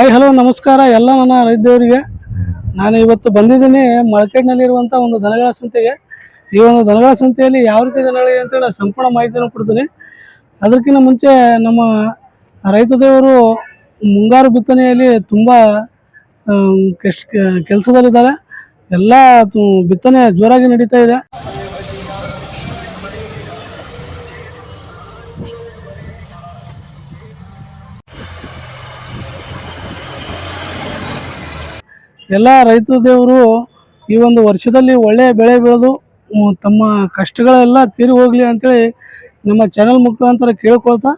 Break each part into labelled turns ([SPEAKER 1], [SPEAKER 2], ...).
[SPEAKER 1] Hi hello ನಮಸ್ಕಾರ. ಎಲ್ಲ ನನ್ನ ರೈತರಿಗೆ ನಾನು ಇವತ್ತು ಬಂದಿದ್ದೀನಿ ಮಾರ್ಕೆಟ್ನಲ್ಲಿರುವಂಥ ಒಂದು ದನಗಳ ಸಂತೆಗೆ. ಈ ಒಂದು ದನಗಳ ಸಂತೆಯಲ್ಲಿ ಯಾವ ರೀತಿ ದನಗಳಿವೆ ಅಂತೇಳಿ ಸಂಪೂರ್ಣ ಮಾಹಿತಿಯನ್ನು ಕೊಡ್ತೀನಿ. ಅದಕ್ಕಿಂತ ಮುಂಚೆ ನಮ್ಮ ರೈತದವರು ಮುಂಗಾರು ಬಿತ್ತನೆಯಲ್ಲಿ ತುಂಬ ಕೆಲಸದಲ್ಲಿದ್ದಾರೆ. ಎಲ್ಲ ಬಿತ್ತನೆ ಜೋರಾಗಿ ನಡೀತಾ ಇದೆ. ಎಲ್ಲ ರೈತ ದೇವರು ಈ ಒಂದು ವರ್ಷದಲ್ಲಿ ಒಳ್ಳೆಯ ಬೆಳೆ ಬೆಳೆದು ತಮ್ಮ ಕಷ್ಟಗಳೆಲ್ಲ ತೀರಿ ಹೋಗಲಿ ಅಂತೇಳಿ ನಮ್ಮ ಚಾನಲ್ ಮುಖಾಂತರ ಕೇಳ್ಕೊಳ್ತಾ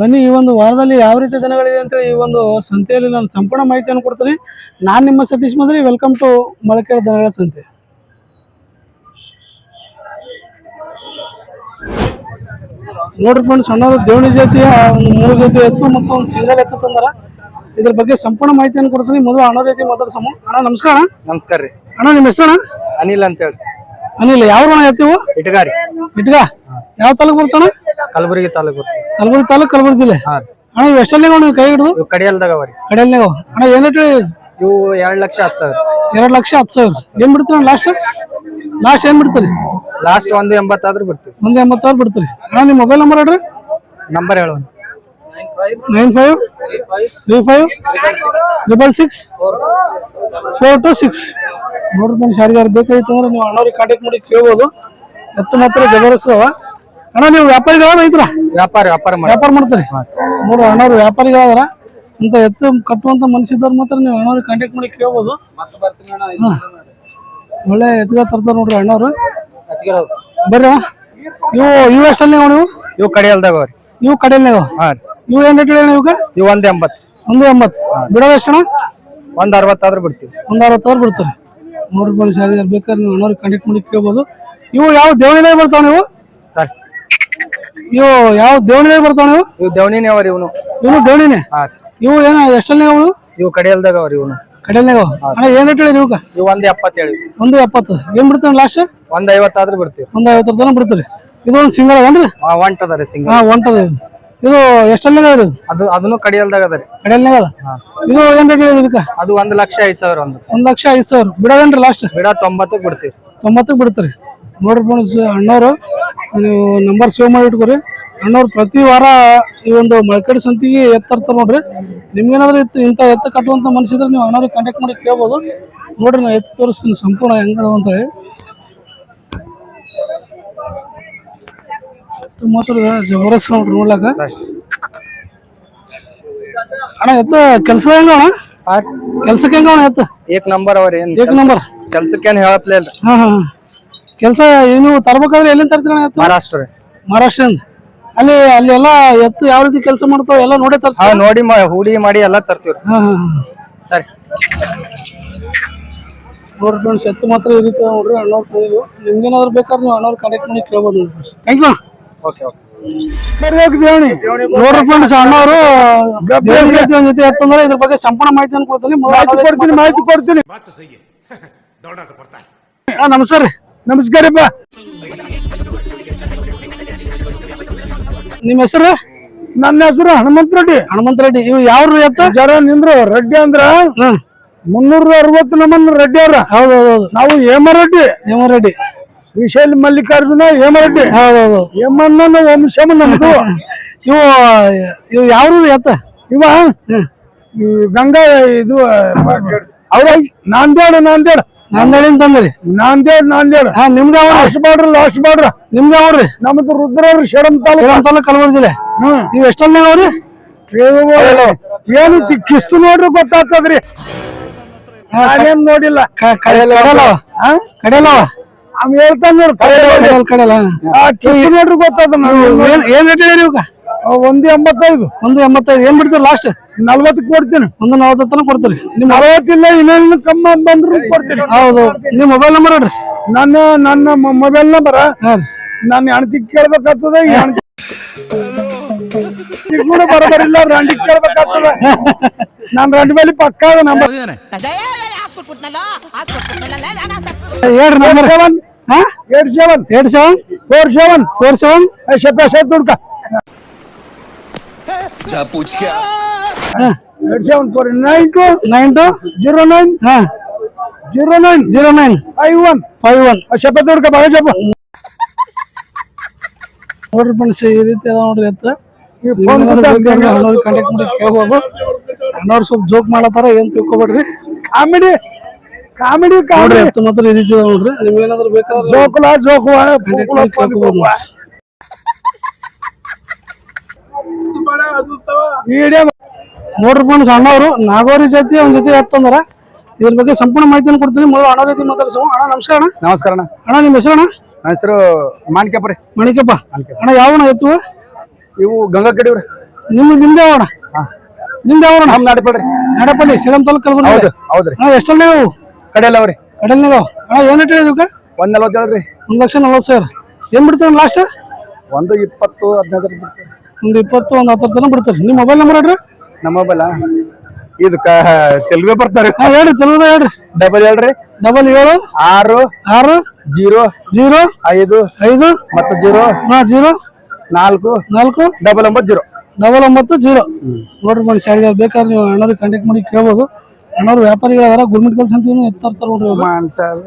[SPEAKER 1] ಬನ್ನಿ. ಈ ಒಂದು ವಾರದಲ್ಲಿ ಯಾವ ರೀತಿ ದಿನಗಳಿದೆ ಅಂತೇಳಿ ಈ ಒಂದು ಸಂತೆಯಲ್ಲಿ ನಾನು ಸಂಪೂರ್ಣ ಮಾಹಿತಿಯನ್ನು ಕೊಡ್ತೀನಿ. ನಾನು ನಿಮ್ಮ ಸತೀಶ್ ಮಾದರಿ. ವೆಲ್ಕಮ್ ಟು ಮೊಳಕೆರೆ ದನಗಳ ಸಂತೆ. ನೋಡ್ರಿ ಫ್ರೆಂಡ್ಸ್ ಸಣ್ಣವರು ದೇವಣಿ ಜಾತಿಯ ಒಂದು ಮೂರು ಜೊತೆ ಎತ್ತು ಮತ್ತು ಒಂದು ಸಿಂಗಲ್ ಎತ್ತು ತಂದಾರ. ಇದ್ರ ಬಗ್ಗೆ ಸಂಪೂರ್ಣ ಮಾಹಿತಿಯನ್ನು ಕೊಡ್ತೀನಿ. ಮೊದಲು ಅಣ್ಣ ರೀತಿ ಮಾತಾಡ್ಸಮ್ಮ ಅಣ್ಣ ನಮಸ್ಕಾರ. ಅಣ್ಣ.
[SPEAKER 2] ನಮಸ್ಕಾರ ರೀ.
[SPEAKER 1] ಅಣ್ಣ ನಿಮ್ಮ ಹೆಸರು ಅಣ್ಣ
[SPEAKER 2] ಅನಿಲ್ ಅಂತ ಹೇಳಿ.
[SPEAKER 1] ಅನಿಲ್ ಯಾವ ಅಣ್ಣ ಎತ್ತಿವು
[SPEAKER 2] ಇಟ್ಗಾರಿ.
[SPEAKER 1] ಇಟ್ಗ? ಯಾವ ತಾಲೂಕು ಬರ್ತಾನ
[SPEAKER 2] ಕಲಬುರಗಿ ತಾಲೂಕು
[SPEAKER 1] ಕಲಬುರಗಿ ತಾಲೂಕು ಕಲಬುರಗಿ ಜಿಲ್ಲೆ?
[SPEAKER 2] ಹಾ ರೀ.
[SPEAKER 1] ಅಣ್ಣ ಇವು ಎಷ್ಟಲ್ಲಿ ನೀವು ಕೈ ಹಿಡಿದು?
[SPEAKER 2] ಇವು ಕಡಿಯಲ್ದಾಗ ಅವ ರೀ.
[SPEAKER 1] ಕಡೆಯಲ್ನಾಗ ಅಣ್ಣ ಏನಿಟ್ಟು
[SPEAKER 2] ಇವು ಎರಡು ಲಕ್ಷ ಹತ್ತು ಸಾವಿರ.
[SPEAKER 1] ಎರಡು ಲಕ್ಷ ಹತ್ತು ಸಾವಿರ. ಏನ್ ಬಿಡ್ತೀರ ಲಾಸ್ಟ್ ಲಾಸ್ಟ್ ಏನ್ ಬಿಡ್ತೀರಿ?
[SPEAKER 2] ಲಾಸ್ಟ್ ಒಂದು ಎಂಬತ್ತಾದ್ರೂ ಬಿಡ್ತೀವಿ.
[SPEAKER 1] ಒಂದು ಎಂಬತ್ತಾರು ಬಿಡ್ತೀರಿ. ಅಣ್ಣ ನಿಮ್ಮ ಮೊಬೈಲ್ ನಂಬರ್ ಹೇಳ್ರಿ.
[SPEAKER 2] ನಂಬರ್ ಹೇಳೋಣ
[SPEAKER 1] nine five three five triple six four two six ನೋಡ್ರಿ ಫ್ರೆಂಡ್ಸ್ ಯಾರಿಗಾರು ಬೇಕಾಗಿತ್ತು ಅಂದ್ರೆ ನೀವು ಅಣ್ಣವ್ರಿಗೆ ಕಾಂಟ್ಯಾಕ್ಟ್ ಮಾಡಿ ಕೇಳ್ಬೋದು. ಎತ್ತು ಮಾತ್ರ ಜಬರ್ದಸ್ತವ. ಅಣ್ಣ ನೀವು ವ್ಯಾಪಾರಿಗಳ ರೈತರ?
[SPEAKER 2] ವ್ಯಾಪಾರ ವ್ಯಾಪಾರ
[SPEAKER 1] ವ್ಯಾಪಾರ ಮಾಡ್ತಾರೆ? ನೋಡ್ರಿ ಅಣ್ಣವ್ರು ವ್ಯಾಪಾರಿಗಳಾದ್ರ ಅಂತ ಎತ್ತು ಕಟ್ಟುವಂತ ಮನುಷ್ಯದವ್ರು ಮಾತ್ರ ನೀವು ಅಣ್ಣವ್ರಿಗೆ ಕಾಂಟ್ಯಾಕ್ಟ್ ಮಾಡಿ ಕೇಳ್ಬೋದು. ಒಳ್ಳೆ ಎತ್ತುಗಳ ತರ್ತಾರೆ ನೋಡ್ರಿ ಅಣ್ಣವ್ರು. ಬರ್ರಿ ನೀವು ಇವು ಇವು ಎಷ್ಟಲ್ಲಿ ನೀವು? ನೀವು
[SPEAKER 2] ಇವು ಕಡೆಯಲ್ದಾಗ ಅವ ರೀ
[SPEAKER 1] ಇವು ಕಡೆಯಲ್ಲಿ ನೀವು
[SPEAKER 2] ಹಾ ರೀ.
[SPEAKER 1] ಇವು ಏನ್ ರೇಟ್ ಹೇಳಿ ಇವಾಗ?
[SPEAKER 2] ಇವು ಒಂದ್ ಎಂಬತ್ತು.
[SPEAKER 1] ಒಂದು ಎಂಬತ್ತು. ಬಿಡೋದು ಎಷ್ಟಣ್ಣ
[SPEAKER 2] ಒಂದ್ ಅರವತ್ತಾದ್ರೂ ಬಿಡ್ತೀವಿ.
[SPEAKER 1] ಒಂದು ಅರವತ್ತಾರು ಬಿಡ್ತಾರೆ. ನೋಡ್ರಿ ಬನ್ನಿ ಯಾರಿಗಾರು ಬೇಕಾದ್ರೆ ನೀವು ಅಣ್ಣವ್ರಿಗೆ ಕಾಂಟ್ಯಾಕ್ಟ್ ಮಾಡಿ ಕೇಳ್ಬೋದು. ಇವು ಯಾವ ದೇವಣಿನೇ ಬರ್ತಾವ ನೀವು?
[SPEAKER 2] ಸರ್.
[SPEAKER 1] ಇವು ಯಾವ ದೇವಣಿನೇ ಬರ್ತಾವ ನೀವು?
[SPEAKER 2] ಇವು ದೇವಣಿನೇ ಅವ ರೀ ಇವನು
[SPEAKER 1] ಇವು ದೇವಣಿನೇ
[SPEAKER 2] ಹಾ.
[SPEAKER 1] ಇವು ಏನ ಎಷ್ಟಲ್ಲೇ ಅವಳು
[SPEAKER 2] ಇವು ಕಡೆಯಲ್ದಾಗ ಅವ ರೀ ಇವನು
[SPEAKER 1] ಕಡೆಯಲ್ನಾಗ ಅಣ್ಣ ಏನ್ ರೇಟ್ ಹೇಳಿ ಇವಾಗ?
[SPEAKER 2] ಇವು ಒಂದ್ ಎಪ್ಪತ್ತು ಹೇಳಿ
[SPEAKER 1] ಒಂದು ಎಪ್ಪತ್ತು. ಏನ್ ಬಿಡ್ತಾನೆ ಲಾಸ್ಟ್
[SPEAKER 2] ಒಂದ್ ಐವತ್ತಾದ್ರೂ ಬಿಡ್ತೀವಿ.
[SPEAKER 1] ಒಂದು ಐವತ್ತರ ತನಕ ಬಿಡ್ತಾರೆ. ಇದು ಒಂದು ಸಿಂಗಲ್ ಅದೇನ್ರಿ
[SPEAKER 2] ಹಾ ಒಂಟದ ರೀ ಸಿಂಗಲ್.
[SPEAKER 1] ಹಾ ಒಂಟದ ಇದು. ಇದು ಎಷ್ಟಲ್ಲ ಇದು
[SPEAKER 2] ಅದು ಅದನ್ನು ಕಡಿಯಲ್ದಾಗ ಅದ ರೀ.
[SPEAKER 1] ಕಡೆಯಲ್ನಾಗ ಅದ?
[SPEAKER 2] ಹಾ.
[SPEAKER 1] ಇದು ಏನ್ ರೇಟ್ ಇದಕ್ಕೆ?
[SPEAKER 2] ಅದು ಒಂದ್ ಲಕ್ಷ ಐದ್ ಸಾವಿರ ಒಂದು.
[SPEAKER 1] ಒಂದ್ ಲಕ್ಷ ಐದ್ ಸಾವಿರ. ಬಿಡೋದೇನ್ರಿ ಲಾಸ್ಟ್
[SPEAKER 2] ಬಿಡ ತೊಂಬತ್ತಕ್ಕೆ ಬಿಡ್ತೀವಿ.
[SPEAKER 1] ತೊಂಬತ್ತಕ್ಕೆ ಬಿಡ್ತಾರೆ. ನೋಡ್ರಿ ಫ್ರೆಂಡ್ಸ್ ಅಣ್ಣವರು ನೀವು ನಂಬರ್ ಸೇವ್ ಮಾಡಿ ಇಟ್ಕೋರಿ. ಅಣ್ಣವ್ರು ಪ್ರತಿ ವಾರ ಈ ಒಂದು ಮಳಕಡಿ ಸಂತಿಗೆ ಎತ್ತರ್ತಾರೆ ನೋಡ್ರಿ. ನಿಮ್ಗೇನಾದ್ರೂ ಇತ್ತು ಇಂಥ ಎತ್ತ ಕಟ್ಟುವಂತ ಮನಸ್ಸಿದ್ರೆ ನೀವು ಅಣ್ಣವ್ರಿಗೆ ಕಾಂಟ್ಯಾಕ್ಟ್ ಮಾಡಿ ಕೇಳ್ಬೋದು. ನೋಡ್ರಿ ನಾವು ಎತ್ತು ತೋರಿಸ್ತೀನಿ ಸಂಪೂರ್ಣ ಹೆಂಗದ ಅಂತ ಹೇಳಿ. ಮಾತ್ರ ಜಬರ್ದಸ್ತ್ ನೋಡ್ರಿ ನೋಡ್ಲಾಕ ಅಣ್ಣ ಎತ್ತ ಕೆಲಸ ಹೆಂಗ ಅಣ್ಣ? ಕೆಲ್ಸಕ್ಕೆ ಹೆಂಗ ಅಣ್ಣ ಎತ್ತ?
[SPEAKER 2] ಏಕ್ ನಂಬರ್ ಅವ್ರ ಏನ್
[SPEAKER 1] ಏಕ್ ನಂಬರ್?
[SPEAKER 2] ಕೆಲ್ಸಕ್ಕೇನ್ ಹೇಳಪ್ಲೇ ಇಲ್ರಿ.
[SPEAKER 1] ಹಾ ಹಾ ಕೆಲಸ ಏನು ತರ್ಬೇಕಾದ್ರೆ ಎಲ್ಲಿಂದ ತರ್ತೀರ ಎತ್ತು?
[SPEAKER 2] ಮಹಾರಾಷ್ಟ್ರ ರೀ.
[SPEAKER 1] ಮಹಾರಾಷ್ಟ್ರದಿಂದ? ಅಲ್ಲಿ ಅಲ್ಲಿ ಎಲ್ಲ ಎತ್ತು ಯಾವ ರೀತಿ ಕೆಲಸ ಮಾಡ್ತಾವ ಎಲ್ಲ ನೋಡಿ
[SPEAKER 2] ಹಾ
[SPEAKER 1] ತರ್ತೀರ
[SPEAKER 2] ನೋಡಿ ಮ ಹೂಡಿ ಮಾಡಿ ಎಲ್ಲ ತರ್ತೀವ್ರಿ
[SPEAKER 1] ಹಾ ಹಾ ಹಾ.
[SPEAKER 2] ಸರಿ.
[SPEAKER 1] ನೋಡ್ರಿ ಫ್ರೆಂಡ್ಸ್ ಎತ್ತು ಮಾತ್ರ ಈ ರೀತಿ ನೋಡ್ರಿ ಅಣ್ಣವ್ರ ಕೈದು ನಿಮ್ಗೇನಾದ್ರು ಬೇಕಾದ್ರೆ ನೀವು ಅಣ್ಣವ್ರು ಕಂಡಕ್ಟ್ ಮಾಡಿ ಕೇಳ್ಬೋದು ನೋಡ್ರಿ ಫ್ರೆಂಡ್ಸ್ ಥ್ಯಾಂಕ್ ಯು ನೋಡ್ರಿ ಫ್ರೆಂಡ್ಸ್ ಅಣ್ಣವರು. ಜೊತೆ ಎತ್ತಂದ್ರೆ ಇದ್ರ ಬಗ್ಗೆ ಸಂಪೂರ್ಣ ಮಾಹಿತಿಯನ್ನು ಕೊಡ್ತೀನಿ. ಮಾಹಿತಿ ಕೊಡ್ತೀನಿ ಮಾಹಿತಿ ಕೊಡ್ತೀನಿ. ನಮಸ್ಕಾರ ರೀ. ನಮಸ್ಕಾರಪ್ಪ ನಿಮ್ಮ ಹೆಸರು? ನನ್ನ ಹೆಸರು ಹನುಮಂತ ರೆಡ್ಡಿ. ಹನುಮಂತ ರೆಡ್ಡಿ. ಇವ್ ಯಾವ್ರು ಎತ್ತ ಜರ ನಿಂದ್ರು ರೆಡ್ಡಿ ಅಂದ್ರ ಮುನ್ನೂರ ಅರವತ್ತು ನಮ್ಮನ್ನ ರೆಡ್ಡಿ ಅವ್ರ. ಹೌದೌದು ನಾವು ಹೇಮರೆಡ್ಡಿ. ಹೇಮರೆಡ್ಡಿ. ಶ್ರೀಶೈಲ ಮಲ್ಲಿಕಾರ್ಜುನ ಹೇಮರೆಡ್ಡಿ. ಹೌದೌದು. ಹೇಮನ್ನ ವಂಶಮ ನಮ್ದು ಇವು ಇವು ಯಾವ ಎತ್ತ ಇವ ಗಂಗಾ ಇದು ಹೌದಾ? ನಾಂದೇಡ ನಾಂದೇಡ. ನಾಂದೇಡಿನ ತಂದ್ರಿ ನಾಂದೇಡ್ ನಾಂದೇಡ್. ಹಾ ನಿಮ್ದು ಲಾಸ್ಟ್ ಬಾಡ್ರಿ ಲಾಸ್ಟ್ ಬಾಡ್ರ. ನಿಮ್ದ ಅವ್ರಿ ನಮ್ದು ರುದ್ರವ್ರ ಶರಂ ತಾಲೂಕು. ಶರಂ ತಾಲೂಕು ಕಲಬುರಗಿ ಜಿಲ್ಲೆ. ಹ್ಮ್. ನೀವು ಎಷ್ಟಲ್ಲಿ ಅವ್ರಿ ಏನು ಕಿಸ್ತು ನೋಡ್ರಿ ಗೊತ್ತಾಗ್ತದ್ರಿ. ನಾನೇನ್ ನೋಡಿಲ್ಲ. ಕಡೆಯಲ್ಲ ಅವ್ ಹೇಳ್ತಾನ ನೋಡ್ರಿ ನೋಡ್ರಿ ಗೊತ್ತಾದ ಏನ್ ರೇಟ್ ಹೇಳಿ ಒಂದು ಎಂಬತ್ತೈದು. ಒಂದು ಎಂಬತ್ತೈದು. ಏನ್ ಬಿಡ್ತೀರಿ ಲಾಸ್ಟ್ ನಲ್ವತ್ತಕ್ಕೆ ಕೊಡ್ತೀನಿ. ಒಂದು ನಲವತ್ತು ತನಕ ಕೊಡ್ತೀರಿ. ನಿಮ್ ಅರವತ್ತಿಲ್ಲ ಇನ್ನೇನು ಕಮ್ಮ ಬಂದ್ರು ಕೊಡ್ತೀನಿ. ಹೌದು. ನಿಮ್ ಮೊಬೈಲ್ ನಂಬರ್ ಹೇಳ್ರಿ. ನನ್ನ ನನ್ನ ಮೊಬೈಲ್ ನಂಬರ್ ನಾನು ಹೆಣ್ತಿ ಕೇಳ್ಬೇಕಾಗ್ತದ ಈ ಹೆಣ್ತಿ ಕೂಡ ಬರೋಬರಿಲ್ಲ ರಂಡಿ ಕೇಳ್ಬೇಕಾಗ್ತದ ನಾನ್ ರಂಡಿ ಮೇಲೆ ಪಕ್ಕ ನಂಬರ್ ಹೇಳ್ರಿ number seven eight seven eight seven four seven four seven ಶೆಪ್ಪ ಶೆಪ್ ದುಡ್ಕ eight seven four nine two nine two zero nine ಹಾ zero nine zero nine five one five one ಶಪ ತೋಡ್ಕ ಬಾಳ ಶಪ ನೋಡ್ರಿ ಫ್ರೆಂಡ್ಸ್ ಈ ರೀತಿ ಅದ ನೋಡ್ರಿ ಎತ್ತ ಈ ಫೋನ್ ಅಣ್ಣವ್ರಿಗೆ ಕಾಂಟ್ಯಾಕ್ಟ್ ಮಾಡಿ ಕೇಳ್ಬೋದು. ಅಣ್ಣವ್ರು ಸ್ವಲ್ಪ ಜೋಕ್ ಮಾಡತ್ತಾರ ಏನ್ ತಿಳ್ಕೊಬೇಡ್ರಿ ಕಾಮಿಡಿ ಕಾಮಿಡಿ ಕಾಮಿಡಿ. ಎತ್ತ ಮಾತ್ರ ಈ ರೀತಿ ಅದ ನೋಡ್ರಿ. ನಿಮ್ಗೆ ಏನಾದ್ರು ಬೇಕಾದ್ರೆ ಜೋಕುಲ ಜೋಕು ನೋಡ್ರಿ ಫ್ರೆಂಡ್ಸ್ ಅಣ್ಣವರು ನಾಗೋರಿ ಜಾತಿ ಅವ್ನ ಜೊತೆ ಎತ್ತಂದ್ರ ಇದ್ರ ಬಗ್ಗೆ ಸಂಪೂರ್ಣ ಮಾಹಿತಿಯನ್ನು ಕೊಡ್ತೀನಿ. ಮೊದಲು ಅಣ್ಣ ರೀತಿ ಮಾತಾಡ್ಸೋ ಅಣ್ಣ ನಮಸ್ಕಾರ ಅಣ್ಣ.
[SPEAKER 2] ನಮಸ್ಕಾರ ಅಣ್ಣ.
[SPEAKER 1] ಅಣ್ಣ ನಿಮ್ಮ ಹೆಸರು ಅಣ್ಣ
[SPEAKER 2] ನನ್ನ ಹೆಸರು ಮಾಣಿಕ್ಯಪ್ಪ ರೀ.
[SPEAKER 1] ಮಣಿಕಪ್ಪ ಅಣ್ಣ ಯಾವಣ ಎತ್ತು
[SPEAKER 2] ಇವು ಗಂಗಾ ಕಡಿವ್ರಿ
[SPEAKER 1] ನಿಮ್ಮ ನಿಮ್ದೆ ಅವಣ
[SPEAKER 2] ಅವಣ
[SPEAKER 1] ನಿಮ್ದು ಅಣ್ಣ
[SPEAKER 2] ನಮ್ ನಾಡಿಪಳ್ರಿ
[SPEAKER 1] ನಡಪಲ್ಲಿ ಶ್ರೀರಾಮ್ ತಾಲೂಕು ಕಲಬುರಗಿ
[SPEAKER 2] ಹೌದು ಹೌದ್ರಿ
[SPEAKER 1] ಅಣ್ಣ ಎಷ್ಟಲ್ಲ ನೀವು
[SPEAKER 2] ಕಡೆಯಲ್ಲ ಅವ್ರಿ.
[SPEAKER 1] ಕಡಲ್ನಾಗ. ಅಣ್ಣ ಏನ್ ರೇಟ್ ಇದಕ್ಕೆ
[SPEAKER 2] ಒಂದ್ ನಲ್ವತ್ತು ಹೇಳ್ರಿ
[SPEAKER 1] ಒಂದ್ ಲಕ್ಷ ನಲ್ವತ್ತು ಸಾವಿರ. ಏನ್ ಬಿಡ್ತಾರೆ ಲಾಸ್ಟ್
[SPEAKER 2] ಒಂದು ಇಪ್ಪತ್ತು ಹದಿನೈದು
[SPEAKER 1] ಒಂದು ಇಪ್ಪತ್ತು ಒಂದು ಹತ್ತರ ತನಕ ಬಿಡ್ತಾರೆ. ನಿಮ್ಮ ಮೊಬೈಲ್ ನಂಬರ್ ಹೇಳ್ರಿ.
[SPEAKER 2] ನಮ್ಮ ಮೊಬೈಲ ಇದಕ್ಕ ತೆಲುಗು ಬರ್ತಾರೆ.
[SPEAKER 1] ಹಾ ಹೇಳ್ರಿ ತೆಲುಗು ಹೇಳ್ರಿ.
[SPEAKER 2] ಡಬಲ್ ಹೇಳ್ರಿ
[SPEAKER 1] ಡಬಲ್ ಏಳು.
[SPEAKER 2] ಆರು
[SPEAKER 1] ಆರು.
[SPEAKER 2] Zero
[SPEAKER 1] zero.
[SPEAKER 2] ಐದು
[SPEAKER 1] ಐದು.
[SPEAKER 2] ಮತ್ತು ಜೀರೋ.
[SPEAKER 1] ಹಾ ಜೀರೋ.
[SPEAKER 2] ನಾಲ್ಕು
[SPEAKER 1] ನಾಲ್ಕು?
[SPEAKER 2] ಡಬಲ್ ಒಂಬತ್ತು ಜೀರೋ
[SPEAKER 1] ಡಬಲ್ ಒಂಬತ್ತು ಜೀರೋ ನೋಡ್ರಿ ಮನುಷ್ಯ ಬೇಕಾದ್ರೆ ನೀವು ಅಣ್ಣವ್ರಿಗೆ ಕಾಂಟ್ಯಾಕ್ಟ್ ಮಾಡಿ ಕೇಳ್ಬೋದು. ಅಣ್ಣವ್ರು ವ್ಯಾಪಾರಿಗಳಾದಾರ ಗೌರ್ಮೆಂಟ್ ಕೆಲಸ ಅಂತ ಎತ್ತಾರ್ತಾರೆ ನೋಡ್ರಿ ಅವ್ರು.